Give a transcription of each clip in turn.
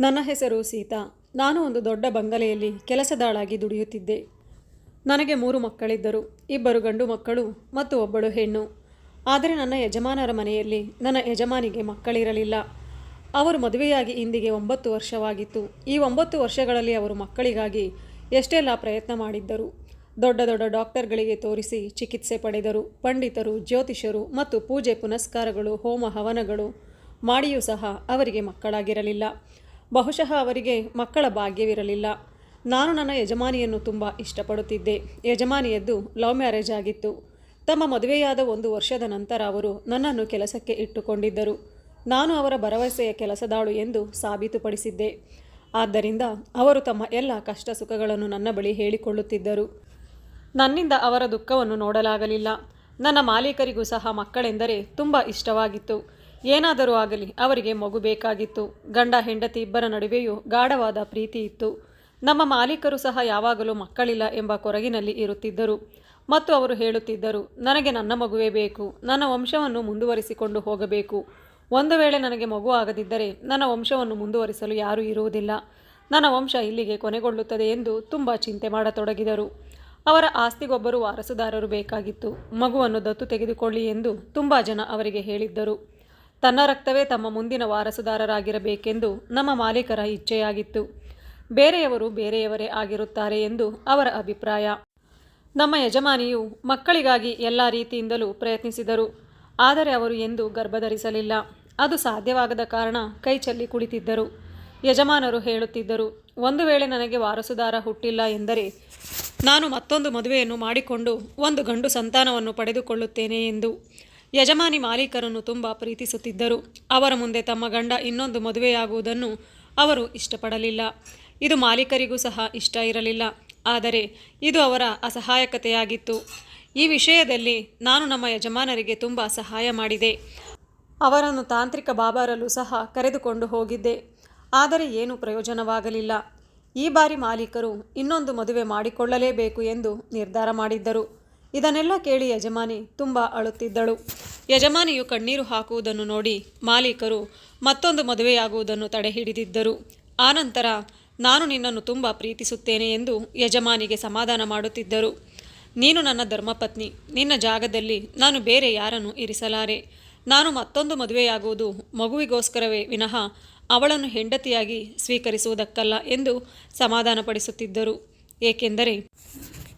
ನನ್ನ ಹೆಸರು ಸೀತಾ. ನಾನು ಒಂದು ದೊಡ್ಡ ಬಂಗಲೆಯಲ್ಲಿ ಕೆಲಸದಾಳಾಗಿ ದುಡಿಯುತ್ತಿದ್ದೆ. ನನಗೆ ಮೂರು ಮಕ್ಕಳಿದ್ದರು. ಇಬ್ಬರು ಗಂಡು ಮಕ್ಕಳು ಮತ್ತು ಒಬ್ಬಳು ಹೆಣ್ಣು. ಆದರೆ ನನ್ನ ಯಜಮಾನರ ಮನೆಯಲ್ಲಿ ನನ್ನ ಯಜಮಾನಿಗೆ ಮಕ್ಕಳಿರಲಿಲ್ಲ. ಅವರು ಮದುವೆಯಾಗಿ ಇಂದಿಗೆ ಒಂಬತ್ತು ವರ್ಷವಾಗಿತ್ತು. ಈ ಒಂಬತ್ತು ವರ್ಷಗಳಲ್ಲಿ ಅವರು ಮಕ್ಕಳಿಗಾಗಿ ಎಷ್ಟೆಲ್ಲ ಪ್ರಯತ್ನ ಮಾಡಿದ್ದರು. ದೊಡ್ಡ ದೊಡ್ಡ ಡಾಕ್ಟರ್ಗಳಿಗೆ ತೋರಿಸಿ ಚಿಕಿತ್ಸೆ ಪಡೆದರು. ಪಂಡಿತರು ಜ್ಯೋತಿಷರು ಮತ್ತು ಪೂಜೆ ಪುನಸ್ಕಾರಗಳು, ಹೋಮ ಹವನಗಳು ಮಾಡಿಯೂ ಸಹ ಅವರಿಗೆ ಮಕ್ಕಳಾಗಿರಲಿಲ್ಲ. ಬಹುಶಃ ಅವರಿಗೆ ಮಕ್ಕಳ ಭಾಗ್ಯವಿರಲಿಲ್ಲ. ನಾನು ನನ್ನ ಯಜಮಾನಿಯನ್ನು ತುಂಬ ಇಷ್ಟಪಡುತ್ತಿದ್ದೆ. ಯಜಮಾನಿಯದ್ದು ಲವ್ ಮ್ಯಾರೇಜ್ ಆಗಿತ್ತು. ತಮ್ಮ ಮದುವೆಯಾದ ಒಂದು ವರ್ಷದ ನಂತರ ಅವರು ನನ್ನನ್ನು ಕೆಲಸಕ್ಕೆ ಇಟ್ಟುಕೊಂಡಿದ್ದರು. ನಾನು ಅವರ ಭರವಸೆಯ ಕೆಲಸದಾಳು ಎಂದು ಸಾಬೀತುಪಡಿಸಿದ್ದೆ. ಆದ್ದರಿಂದ ಅವರು ತಮ್ಮ ಎಲ್ಲ ಕಷ್ಟ ಸುಖಗಳನ್ನು ನನ್ನ ಬಳಿ ಹೇಳಿಕೊಳ್ಳುತ್ತಿದ್ದರು. ನನ್ನಿಂದ ಅವರ ದುಃಖವನ್ನು ನೋಡಲಾಗಲಿಲ್ಲ. ನನ್ನ ಮಾಲೀಕರಿಗೂ ಸಹ ಮಕ್ಕಳೆಂದರೆ ತುಂಬ ಇಷ್ಟವಾಗಿತ್ತು. ಏನಾದರೂ ಆಗಲಿ ಅವರಿಗೆ ಮಗು ಬೇಕಾಗಿತ್ತು. ಗಂಡ ಹೆಂಡತಿ ಇಬ್ಬರ ನಡುವೆಯೂ ಗಾಢವಾದ ಪ್ರೀತಿ ಇತ್ತು. ನಮ್ಮ ಮಾಲೀಕರು ಸಹ ಯಾವಾಗಲೂ ಮಕ್ಕಳಿಲ್ಲ ಎಂಬ ಕೊರಗಿನಲ್ಲಿ ಇರುತ್ತಿದ್ದರು. ಮತ್ತು ಅವರು ಹೇಳುತ್ತಿದ್ದರು, ನನಗೆ ನನ್ನ ಮಗುವೇ ಬೇಕು, ನನ್ನ ವಂಶವನ್ನು ಮುಂದುವರಿಸಿಕೊಂಡು ಹೋಗಬೇಕು. ಒಂದು ವೇಳೆ ನನಗೆ ಮಗು ಆಗದಿದ್ದರೆ ನನ್ನ ವಂಶವನ್ನು ಮುಂದುವರಿಸಲು ಯಾರೂ ಇರುವುದಿಲ್ಲ. ನನ್ನ ವಂಶ ಇಲ್ಲಿಗೆ ಕೊನೆಗೊಳ್ಳುತ್ತದೆ ಎಂದು ತುಂಬ ಚಿಂತೆ ಮಾಡತೊಡಗಿದರು. ಅವರ ಆಸ್ತಿಗೊಬ್ಬರು ವಾರಸುದಾರರು ಬೇಕಾಗಿತ್ತು. ಮಗುವನ್ನು ದತ್ತು ತೆಗೆದುಕೊಳ್ಳಿ ಎಂದು ತುಂಬ ಜನ ಅವರಿಗೆ ಹೇಳಿದ್ದರು. ತನ್ನ ರಕ್ತವೇ ತಮ್ಮ ಮುಂದಿನ ವಾರಸುದಾರರಾಗಿರಬೇಕೆಂದು ನಮ್ಮ ಮಾಲೀಕರ ಇಚ್ಛೆಯಾಗಿತ್ತು. ಬೇರೆಯವರು ಬೇರೆಯವರೇ ಆಗಿರುತ್ತಾರೆ ಎಂದು ಅವರ ಅಭಿಪ್ರಾಯ. ನಮ್ಮ ಯಜಮಾನಿಯು ಮಕ್ಕಳಿಗಾಗಿ ಎಲ್ಲ ರೀತಿಯಿಂದಲೂ ಪ್ರಯತ್ನಿಸಿದರು. ಆದರೆ ಅವರು ಎಂದೂ ಗರ್ಭಧರಿಸಲಿಲ್ಲ. ಅದು ಸಾಧ್ಯವಾಗದ ಕಾರಣ ಕೈಚಲ್ಲಿ ಕುಳಿತಿದ್ದರು. ಯಜಮಾನರು ಹೇಳುತ್ತಿದ್ದರು, ಒಂದು ವೇಳೆ ನನಗೆ ವಾರಸುದಾರ ಹುಟ್ಟಿಲ್ಲ ಎಂದರೆ ನಾನು ಮತ್ತೊಂದು ಮದುವೆಯನ್ನು ಮಾಡಿಕೊಂಡು ಒಂದು ಗಂಡು ಸಂತಾನವನ್ನು ಪಡೆದುಕೊಳ್ಳುತ್ತೇನೆ ಎಂದು. ಯಜಮಾನಿ ಮಾಲೀಕರನ್ನು ತುಂಬ ಪ್ರೀತಿಸುತ್ತಿದ್ದರು. ಅವರ ಮುಂದೆ ತಮ್ಮ ಗಂಡ ಇನ್ನೊಂದು ಮದುವೆಯಾಗುವುದನ್ನು ಅವರು ಇಷ್ಟಪಡಲಿಲ್ಲ. ಇದು ಮಾಲೀಕರಿಗೂ ಸಹ ಇಷ್ಟ ಇರಲಿಲ್ಲ. ಆದರೆ ಇದು ಅವರ ಅಸಹಾಯಕತೆಯಾಗಿತ್ತು. ಈ ವಿಷಯದಲ್ಲಿ ನಾನು ನಮ್ಮ ಯಜಮಾನರಿಗೆ ತುಂಬ ಸಹಾಯ ಮಾಡಿದೆ. ಅವರನ್ನು ತಾಂತ್ರಿಕ ಬಾಬಾರಲ್ಲೂ ಸಹ ಕರೆದುಕೊಂಡು ಹೋಗಿದ್ದೆ. ಆದರೆ ಏನೂ ಪ್ರಯೋಜನವಾಗಲಿಲ್ಲ. ಈ ಬಾರಿ ಮಾಲೀಕರು ಇನ್ನೊಂದು ಮದುವೆ ಮಾಡಿಕೊಳ್ಳಲೇಬೇಕು ಎಂದು ನಿರ್ಧಾರ ಮಾಡಿದ್ದರು. ಇದನ್ನೆಲ್ಲ ಕೇಳಿ ಯಜಮಾನಿ ತುಂಬ ಅಳುತ್ತಿದ್ದಳು. ಯಜಮಾನಿಯು ಕಣ್ಣೀರು ಹಾಕುವುದನ್ನು ನೋಡಿ ಮಾಲೀಕರು ಮತ್ತೊಂದು ಮದುವೆಯಾಗುವುದನ್ನು ತಡೆಹಿಡಿದಿದ್ದರು ಆನಂತರ ನಾನು ನಿನ್ನನ್ನು ತುಂಬ ಪ್ರೀತಿಸುತ್ತೇನೆ ಎಂದು ಯಜಮಾನಿಗೆ ಸಮಾಧಾನ ಮಾಡುತ್ತಿದ್ದರು. ನೀನು ನನ್ನ ಧರ್ಮಪತ್ನಿ. ನಿನ್ನ ಜಾಗದಲ್ಲಿ ನಾನು ಬೇರೆ ಯಾರನ್ನು ಇರಿಸಲಾರೆ? ನಾನು ಮತ್ತೊಂದು ಮದುವೆಯಾಗುವುದು ಮಗುವಿಗೋಸ್ಕರವೇ ವಿನಃ ಅವಳನ್ನು ಹೆಂಡತಿಯಾಗಿ ಸ್ವೀಕರಿಸುವುದಕ್ಕಲ್ಲ ಎಂದು ಸಮಾಧಾನಪಡಿಸುತ್ತಿದ್ದರು. ಏಕೆಂದರೆ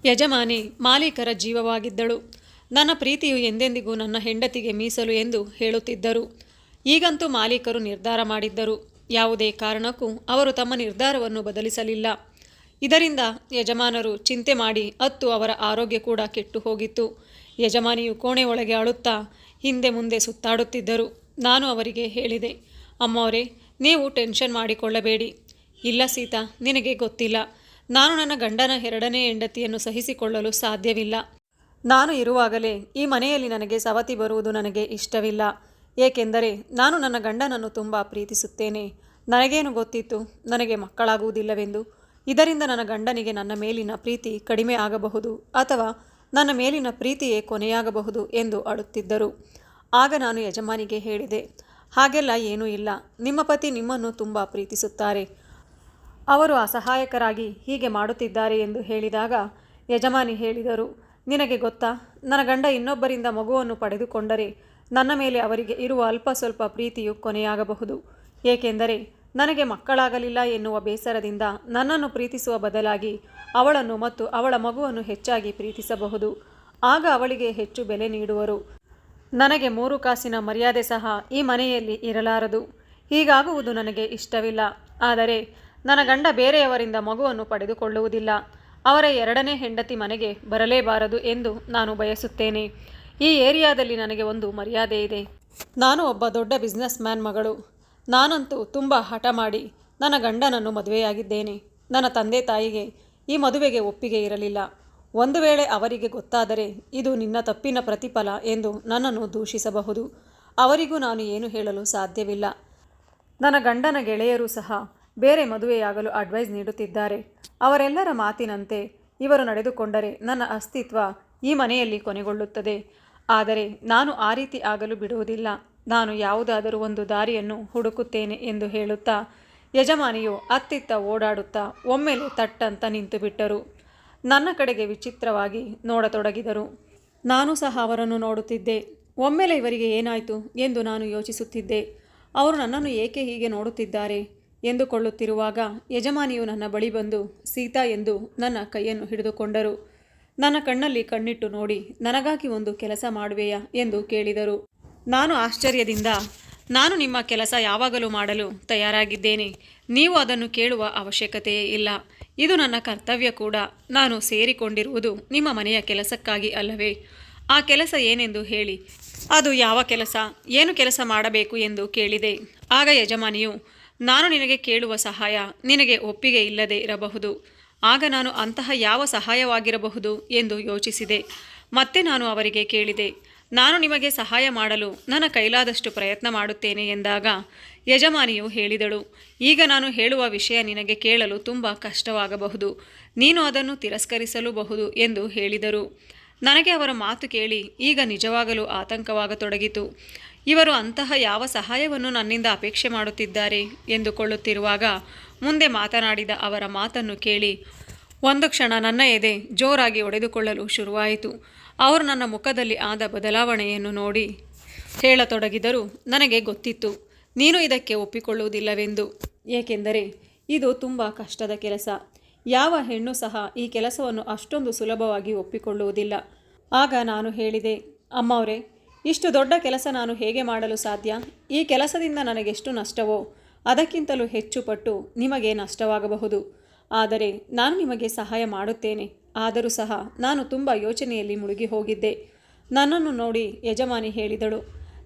ಯಜಮಾನಿ, ಮಾಲೀಕರ ಜೀವವಾಗಿದ್ದಳು. ನನ್ನ ಪ್ರೀತಿಯು ಎಂದೆಂದಿಗೂ ನನ್ನ ಹೆಂಡತಿಗೆ ಮೀಸಲು ಎಂದು ಹೇಳುತ್ತಿದ್ದರು. ಈಗಂತೂ ಮಾಲೀಕರು ನಿರ್ಧಾರ ಮಾಡಿದ್ದರು. ಯಾವುದೇ ಕಾರಣಕ್ಕೂ ಅವರು ತಮ್ಮ ನಿರ್ಧಾರವನ್ನು ಬದಲಿಸಲಿಲ್ಲ. ಇದರಿಂದ ಯಜಮಾನರು ಚಿಂತೆ ಮಾಡಿ ಅತ್ತು ಅವರ ಆರೋಗ್ಯ ಕೂಡ ಕೆಟ್ಟು ಹೋಗಿತ್ತು. ಯಜಮಾನಿಯು ಕೋಣೆ ಒಳಗೆ ಅಳುತ್ತಾ ಹಿಂದೆ ಮುಂದೆ ಸುತ್ತಾಡುತ್ತಿದ್ದರು. ನಾನು ಅವರಿಗೆ ಹೇಳಿದೆ ಅಮ್ಮವರೇ ನೀವು ಟೆನ್ಷನ್ ಮಾಡಿಕೊಳ್ಳಬೇಡಿ. ಇಲ್ಲ ಸೀತಾ, ನಿನಗೆ ಗೊತ್ತಿಲ್ಲ. ನಾನು ನನ್ನ ಗಂಡನ ಎರಡನೇ ಹೆಂಡತಿಯನ್ನು ಸಹಿಸಿಕೊಳ್ಳಲು ಸಾಧ್ಯವಿಲ್ಲ. ನಾನು ಇರುವಾಗಲೇ ಈ ಮನೆಯಲ್ಲಿ ನನಗೆ ಸವತಿ ಬರುವುದು ನನಗೆ ಇಷ್ಟವಿಲ್ಲ. ಏಕೆಂದರೆ ನಾನು ನನ್ನ ಗಂಡನನ್ನು ತುಂಬ ಪ್ರೀತಿಸುತ್ತೇನೆ. ನನಗೇನು ಗೊತ್ತಿತ್ತು? ನನಗೆ ಮಕ್ಕಳಾಗುವುದಿಲ್ಲವೆಂದು. ಇದರಿಂದ ನನ್ನ ಗಂಡನಿಗೆ ನನ್ನ ಮೇಲಿನ ಪ್ರೀತಿ ಕಡಿಮೆ ಆಗಬಹುದು ಅಥವಾ ನನ್ನ ಮೇಲಿನ ಪ್ರೀತಿಯೇ ಕೊನೆಯಾಗಬಹುದು ಎಂದು ಅಳುತ್ತಿದ್ದರು. ಆಗ ನಾನು ಯಜಮಾನಿಗೆ ಹೇಳಿದೆ, ಹಾಗೆಲ್ಲ ಏನೂ ಇಲ್ಲ. ನಿಮ್ಮ ಪತಿ ನಿಮ್ಮನ್ನು ತುಂಬ ಪ್ರೀತಿಸುತ್ತಾರೆ. ಅವರು ಅಸಹಾಯಕರಾಗಿ ಹೀಗೆ ಮಾಡುತ್ತಿದ್ದಾರೆ ಎಂದು ಹೇಳಿದಾಗ ಯಜಮಾನಿ ಹೇಳಿದರು, ನಿನಗೆ ಗೊತ್ತಾ, ನನ್ನ ಗಂಡ ಇನ್ನೊಬ್ಬರಿಂದ ಮಗುವನ್ನು ಪಡೆದುಕೊಂಡರೆ ನನ್ನ ಮೇಲೆ ಅವರಿಗೆ ಇರುವ ಅಲ್ಪ ಸ್ವಲ್ಪ ಪ್ರೀತಿಯು ಕೊನೆಯಾಗಬಹುದು. ಏಕೆಂದರೆ ನನಗೆ ಮಕ್ಕಳಾಗಲಿಲ್ಲ ಎನ್ನುವ ಬೇಸರದಿಂದ ನನ್ನನ್ನು ಪ್ರೀತಿಸುವ ಬದಲಾಗಿ ಅವಳನ್ನು ಮತ್ತು ಅವಳ ಮಗುವನ್ನು ಹೆಚ್ಚಾಗಿ ಪ್ರೀತಿಸಬಹುದು. ಆಗ ಅವಳಿಗೆ ಹೆಚ್ಚು ಬೆಲೆ ನೀಡುವರು. ನನಗೆ ಮೂರು ಕಾಸಿನ ಮರ್ಯಾದೆ ಸಹ ಈ ಮನೆಯಲ್ಲಿ ಇರಲಾರದು. ಹೀಗಾಗುವುದು ನನಗೆ ಇಷ್ಟವಿಲ್ಲ. ಆದರೆ ನನ್ನ ಗಂಡ ಬೇರೆಯವರಿಂದ ಮಗುವನ್ನು ಪಡೆದುಕೊಳ್ಳುವುದಿಲ್ಲ. ಅವರ ಎರಡನೇ ಹೆಂಡತಿ ಮನೆಗೆ ಬರಲೇಬಾರದು ಎಂದು ನಾನು ಬಯಸುತ್ತೇನೆ. ಈ ಏರಿಯಾದಲ್ಲಿ ನನಗೆ ಒಂದು ಮರ್ಯಾದೆ ಇದೆ. ನಾನು ಒಬ್ಬ ದೊಡ್ಡ ಬಿಸ್ನೆಸ್ ಮ್ಯಾನ್ ಮಗಳು. ನಾನಂತೂ ತುಂಬ ಹಠ ಮಾಡಿ ನನ್ನ ಗಂಡನನ್ನು ಮದುವೆಯಾಗಿದ್ದೇನೆ. ನನ್ನ ತಂದೆ ತಾಯಿಗೆ ಈ ಮದುವೆಗೆ ಒಪ್ಪಿಗೆ ಇರಲಿಲ್ಲ. ಒಂದು ವೇಳೆ ಅವರಿಗೆ ಗೊತ್ತಾದರೆ ಇದು ನಿನ್ನ ತಪ್ಪಿನ ಪ್ರತಿಫಲ ಎಂದು ನನ್ನನ್ನು ದೂಷಿಸಬಹುದು. ಅವರಿಗೂ ನಾನು ಏನು ಹೇಳಲು ಸಾಧ್ಯವಿಲ್ಲ. ನನ್ನ ಗಂಡನ ಗೆಳೆಯರು ಸಹ ಬೇರೆ ಮದುವೆಯಾಗಲು ಅಡ್ವೈಸ್ ನೀಡುತ್ತಿದ್ದಾರೆ. ಅವರೆಲ್ಲರ ಮಾತಿನಂತೆ ಇವರು ನಡೆದುಕೊಂಡರೆ ನನ್ನ ಅಸ್ತಿತ್ವ ಈ ಮನೆಯಲ್ಲಿ ಕೊನೆಗೊಳ್ಳುತ್ತದೆ. ಆದರೆ ನಾನು ಆ ರೀತಿ ಆಗಲು ಬಿಡುವುದಿಲ್ಲ. ನಾನು ಯಾವುದಾದರೂ ಒಂದು ದಾರಿಯನ್ನು ಹುಡುಕುತ್ತೇನೆ ಎಂದು ಹೇಳುತ್ತಾ, ಯಜಮಾನಿಯು ಅತ್ತಿತ್ತ ಓಡಾಡುತ್ತಾ ಒಮ್ಮೆಲೆ ತಟ್ಟಂತ ನಿಂತು ಬಿಟ್ಟರು. ನನ್ನ ಕಡೆಗೆ ವಿಚಿತ್ರವಾಗಿ ನೋಡತೊಡಗಿದರು. ನಾನು ಸಹ ಅವರನ್ನು ನೋಡುತ್ತಿದ್ದೆ. ಒಮ್ಮೆಲೆ ಇವರಿಗೆ ಏನಾಯಿತು ಎಂದು ನಾನು ಯೋಚಿಸುತ್ತಿದ್ದೆ. ಅವರು ನನ್ನನ್ನು ಏಕೆ ಹೀಗೆ ನೋಡುತ್ತಿದ್ದಾರೆ? ಎಂದುಕೊಳ್ಳುತ್ತಿರುವಾಗ ಯಜಮಾನಿಯು ನನ್ನ ಬಳಿ ಬಂದು, ಸೀತಾ ಎಂದು ನನ್ನ ಕೈಯನ್ನು ಹಿಡಿದುಕೊಂಡರು. ನನ್ನ ಕಣ್ಣಲ್ಲಿ ಕಣ್ಣಿಟ್ಟು ನೋಡಿ, ನನಗಾಗಿ ಒಂದು ಕೆಲಸ ಮಾಡುವೆಯಾ? ಎಂದು ಕೇಳಿದರು. ನಾನು ಆಶ್ಚರ್ಯದಿಂದ, ನಾನು ನಿಮ್ಮ ಕೆಲಸ ಯಾವಾಗಲೂ ಮಾಡಲು ತಯಾರಾಗಿದ್ದೇನೆ. ನೀವು ಅದನ್ನು ಕೇಳುವ ಅವಶ್ಯಕತೆಯೇ ಇಲ್ಲ. ಇದು ನನ್ನ ಕರ್ತವ್ಯ ಕೂಡ. ನಾನು ಸೇರಿಕೊಂಡಿರುವುದು ನಿಮ್ಮ ಮನೆಯ ಕೆಲಸಕ್ಕಾಗಿ ಅಲ್ಲವೇ? ಆ ಕೆಲಸ ಏನೆಂದು ಹೇಳಿ. ಅದು ಯಾವ ಕೆಲಸ? ಏನು ಕೆಲಸ ಮಾಡಬೇಕು? ಎಂದು ಕೇಳಿದೆ. ಆಗ ಯಜಮಾನಿಯು ನಾನು ನಿನಗೆ ಕೇಳುವ ಸಹಾಯ ನಿನಗೆ ಒಪ್ಪಿಗೆ ಇಲ್ಲದೆ ಇರಬಹುದು. ಆಗ ನಾನು ಅಂತಹ ಯಾವ ಸಹಾಯವಾಗಿರಬಹುದು ಎಂದು ಯೋಚಿಸಿದೆ. ಮತ್ತೆ ನಾನು ಅವರಿಗೆ ಕೇಳಿದೆ, ನಾನು ನಿಮಗೆ ಸಹಾಯ ಮಾಡಲು ನನ್ನ ಕೈಲಾದಷ್ಟು ಪ್ರಯತ್ನ ಮಾಡುತ್ತೇನೆ ಎಂದಾಗ ಯಜಮಾನಿಯು ಹೇಳಿದಳು, ಈಗ ನಾನು ಹೇಳುವ ವಿಷಯ ನಿನಗೆ ಕೇಳಲು ತುಂಬ ಕಷ್ಟವಾಗಬಹುದು, ನೀನು ಅದನ್ನು ತಿರಸ್ಕರಿಸಲೂಬಹುದು ಎಂದು ಹೇಳಿದರು. ನನಗೆ ಅವರ ಮಾತು ಕೇಳಿ ಈಗ ನಿಜವಾಗಲೂ ಆತಂಕವಾಗತೊಡಗಿತು. ಇವರು ಅಂತಹ ಯಾವ ಸಹಾಯವನ್ನು ನನ್ನಿಂದ ಅಪೇಕ್ಷೆ ಮಾಡುತ್ತಿದ್ದಾರೆ ಎಂದುಕೊಳ್ಳುತ್ತಿರುವಾಗ ಮುಂದೆ ಮಾತನಾಡಿದ ಅವರ ಮಾತನ್ನು ಕೇಳಿ, ಒಂದು ಕ್ಷಣ ನನ್ನ ಎದೆ ಜೋರಾಗಿ ಒಡೆದುಕೊಳ್ಳಲು ಶುರುವಾಯಿತು. ಅವರು ನನ್ನ ಮುಖದಲ್ಲಿ ಆದ ಬದಲಾವಣೆಯನ್ನು ನೋಡಿ ಹೇಳತೊಡಗಿದರು, ನನಗೆ ಗೊತ್ತಿತ್ತು, ನೀನು ಇದಕ್ಕೆ ಒಪ್ಪಿಕೊಳ್ಳುವುದಿಲ್ಲವೆಂದು. ಏಕೆಂದರೆ ಇದು ತುಂಬ ಕಷ್ಟದ ಕೆಲಸ. ಯಾವ ಹೆಣ್ಣು ಸಹ ಈ ಕೆಲಸವನ್ನು ಅಷ್ಟೊಂದು ಸುಲಭವಾಗಿ ಒಪ್ಪಿಕೊಳ್ಳುವುದಿಲ್ಲ. ಆಗ ನಾನು ಹೇಳಿದೆ, ಅಮ್ಮವರೇ ಇಷ್ಟು ದೊಡ್ಡ ಕೆಲಸ ನಾನು ಹೇಗೆ ಮಾಡಲು ಸಾಧ್ಯ? ಈ ಕೆಲಸದಿಂದ ನನಗೆಷ್ಟು ನಷ್ಟವೋ? ಅದಕ್ಕಿಂತಲೂ ಹೆಚ್ಚು ಪಟ್ಟು ನಿಮಗೆ ನಷ್ಟವಾಗಬಹುದು. ಆದರೆ ನಾನು ನಿಮಗೆ ಸಹಾಯ ಮಾಡುತ್ತೇನೆ. ಆದರೂ ಸಹ ನಾನು ತುಂಬ ಯೋಚನೆಯಲ್ಲಿ ಮುಳುಗಿ ಹೋಗಿದ್ದೆ. ನನ್ನನ್ನು ನೋಡಿ ಯಜಮಾನಿ ಹೇಳಿದಳು,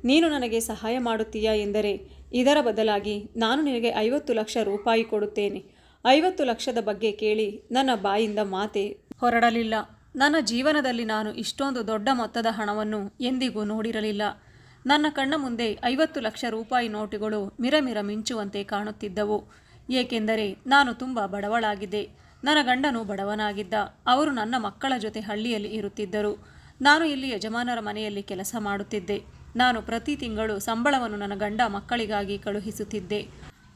ನೀನು ನನಗೆ ಸಹಾಯ ಮಾಡುತ್ತೀಯಾ ಎಂದರೆ, ಇದರ ಬದಲಾಗಿ ನಾನು ನಿನಗೆ ಐವತ್ತು ಲಕ್ಷ ರೂಪಾಯಿ ಕೊಡುತ್ತೇನೆ. ಐವತ್ತು ಲಕ್ಷದ ಬಗ್ಗೆ ಕೇಳಿ ನನ್ನ ಬಾಯಿಂದ ಮಾತೆ ಹೊರಡಲಿಲ್ಲ. ನನ್ನ ಜೀವನದಲ್ಲಿ ನಾನು ಇಷ್ಟೊಂದು ದೊಡ್ಡ ಮೊತ್ತದ ಹಣವನ್ನು ಎಂದಿಗೂ ನೋಡಿರಲಿಲ್ಲ. ನನ್ನ ಕಣ್ಣ ಮುಂದೆ ಐವತ್ತು ಲಕ್ಷ ರೂಪಾಯಿ ನೋಟುಗಳು ಮಿರಮಿರ ಮಿಂಚುವಂತೆ ಕಾಣುತ್ತಿದ್ದವು. ಏಕೆಂದರೆ ನಾನು ತುಂಬ ಬಡವಳಾಗಿದ್ದೆ. ನನ್ನ ಗಂಡನು ಬಡವನಾಗಿದ್ದ. ಅವರು ನನ್ನ ಮಕ್ಕಳ ಜೊತೆ ಹಳ್ಳಿಯಲ್ಲಿ ಇರುತ್ತಿದ್ದರು. ನಾನು ಇಲ್ಲಿ ಯಜಮಾನರ ಮನೆಯಲ್ಲಿ ಕೆಲಸ ಮಾಡುತ್ತಿದ್ದೆ. ನಾನು ಪ್ರತಿ ತಿಂಗಳು ಸಂಬಳವನ್ನು ನನ್ನ ಗಂಡ ಮಕ್ಕಳಿಗಾಗಿ ಕಳುಹಿಸುತ್ತಿದ್ದೆ.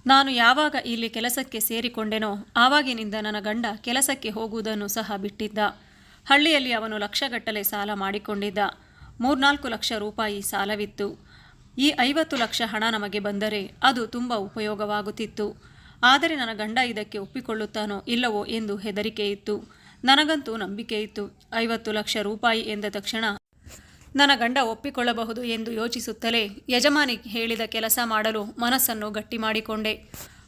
ನಾನು ಯಾವಾಗ ಇಲ್ಲಿ ಕೆಲಸಕ್ಕೆ ಸೇರಿಕೊಂಡೆನೋ ಆವಾಗಿನಿಂದ ನನ್ನ ಗಂಡ ಕೆಲಸಕ್ಕೆ ಹೋಗುವುದನ್ನು ಸಹ ಬಿಟ್ಟಿದ್ದ. ಹಳ್ಳಿಯಲ್ಲಿ ಅವನು ಲಕ್ಷಗಟ್ಟಲೆ ಸಾಲ ಮಾಡಿಕೊಂಡಿದ್ದ. ಮೂರ್ನಾಲ್ಕು ಲಕ್ಷ ರೂಪಾಯಿ ಸಾಲವಿತ್ತು. ಈ ಐವತ್ತು ಲಕ್ಷ ಹಣ ನಮಗೆ ಬಂದರೆ ಅದು ತುಂಬ ಉಪಯೋಗವಾಗುತ್ತಿತ್ತು. ಆದರೆ ನನ್ನ ಗಂಡ ಇದಕ್ಕೆ ಒಪ್ಪಿಕೊಳ್ಳುತ್ತಾನೋ ಇಲ್ಲವೋ ಎಂದು ಹೆದರಿಕೆ ಇತ್ತು. ನನಗಂತೂ ನಂಬಿಕೆ ಇತ್ತು. ಐವತ್ತು ಲಕ್ಷ ರೂಪಾಯಿ ಎಂದ ತಕ್ಷಣ ನನ್ನ ಗಂಡ ಒಪ್ಪಿಕೊಳ್ಳಬಹುದು ಎಂದು ಯೋಚಿಸುತ್ತಲೇ ಯಜಮಾನಿ ಹೇಳಿದ ಕೆಲಸ ಮಾಡಲು ಮನಸ್ಸನ್ನು ಗಟ್ಟಿ ಮಾಡಿಕೊಂಡೆ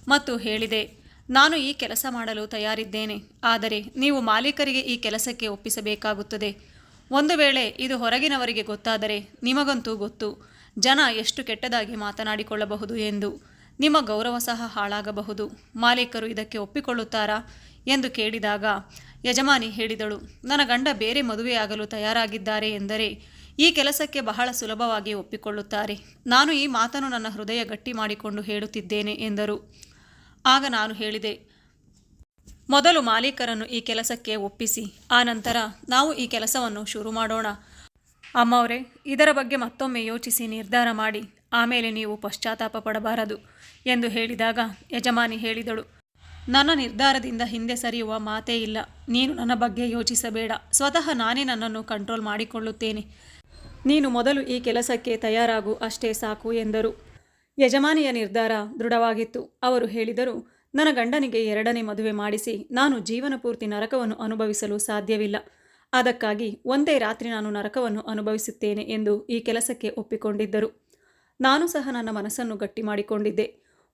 ಮತ್ತು ಹೇಳಿದೆ ನಾನು ಈ ಕೆಲಸ ಮಾಡಲು ತಯಾರಿದ್ದೇನೆ, ಆದರೆ ನೀವು ಮಾಲೀಕರಿಗೆ ಈ ಕೆಲಸಕ್ಕೆ ಒಪ್ಪಿಸಬೇಕಾಗುತ್ತದೆ. ಒಂದು ವೇಳೆ ಇದು ಹೊರಗಿನವರಿಗೆ ಗೊತ್ತಾದರೆ ನಿಮಗಂತೂ ಗೊತ್ತು. ಜನ ಎಷ್ಟು ಕೆಟ್ಟದಾಗಿ ಮಾತನಾಡಿಕೊಳ್ಳಬಹುದು ಎಂದು. ನಿಮ್ಮ ಗೌರವ ಸಹ ಹಾಳಾಗಬಹುದು. ಮಾಲೀಕರು ಇದಕ್ಕೆ ಒಪ್ಪಿಕೊಳ್ಳುತ್ತಾರಾ ಎಂದು ಕೇಳಿದಾಗ ಯಜಮಾನಿ ಹೇಳಿದಳು, ನನ್ನ ಗಂಡ ಬೇರೆ ಮದುವೆಯಾಗಲು ತಯಾರಾಗಿದ್ದಾರೆ ಎಂದರೆ ಈ ಕೆಲಸಕ್ಕೆ ಬಹಳ ಸುಲಭವಾಗಿ ಒಪ್ಪಿಕೊಳ್ಳುತ್ತಾರೆ. ನಾನು ಈ ಮಾತನ್ನು ನನ್ನ ಹೃದಯ ಗಟ್ಟಿ ಮಾಡಿಕೊಂಡು ಹೇಳುತ್ತಿದ್ದೇನೆ, ಎಂದರು. ಆಗ ನಾನು ಹೇಳಿದೆ, ಮೊದಲು ಮಾಲೀಕರನ್ನು ಈ ಕೆಲಸಕ್ಕೆ ಒಪ್ಪಿಸಿ, ಆ ನಂತರ ನಾವು ಈ ಕೆಲಸವನ್ನು ಶುರು ಮಾಡೋಣ. ಅಮ್ಮವರೇ, ಇದರ ಬಗ್ಗೆ ಮತ್ತೊಮ್ಮೆ ಯೋಚಿಸಿ ನಿರ್ಧಾರ ಮಾಡಿ, ಆಮೇಲೆ ನೀವು ಪಶ್ಚಾತ್ತಾಪ ಪಡಬಾರದು, ಎಂದು ಹೇಳಿದಾಗ ಯಜಮಾನಿ ಹೇಳಿದಳು. ನನ್ನ ನಿರ್ಧಾರದಿಂದ ಹಿಂದೆ ಸರಿಯುವ ಮಾತೇ ಇಲ್ಲ. ನೀನು ನನ್ನ ಬಗ್ಗೆ ಯೋಚಿಸಬೇಡ. ಸ್ವತಃ ನಾನೇ ನನ್ನನ್ನು ಕಂಟ್ರೋಲ್ ಮಾಡಿಕೊಳ್ಳುತ್ತೇನೆ. ನೀನು ಮೊದಲು ಈ ಕೆಲಸಕ್ಕೆ ತಯಾರಾಗು, ಅಷ್ಟೇ ಸಾಕು, ಎಂದರು. ಯಜಮಾನಿಯ ನಿರ್ಧಾರ ದೃಢವಾಗಿತ್ತು. ಅವರು ಹೇಳಿದರು, ನನ್ನ ಗಂಡನಿಗೆ ಎರಡನೇ ಮದುವೆ ಮಾಡಿಸಿ, ನಾನು ಜೀವನ ಪೂರ್ತಿ ನರಕವನ್ನು ಅನುಭವಿಸಲು ಸಾಧ್ಯವಿಲ್ಲ. ಅದಕ್ಕಾಗಿ ಒಂದೇ ರಾತ್ರಿ ನಾನು ನರಕವನ್ನು ಅನುಭವಿಸುತ್ತೇನೆ ಎಂದು ಈ ಕೆಲಸಕ್ಕೆ ಒಪ್ಪಿಕೊಂಡಿದ್ದರು. ನಾನು ಸಹ ನನ್ನ ಮನಸ್ಸನ್ನು ಗಟ್ಟಿ ಮಾಡಿಕೊಂಡಿದ್ದೆ.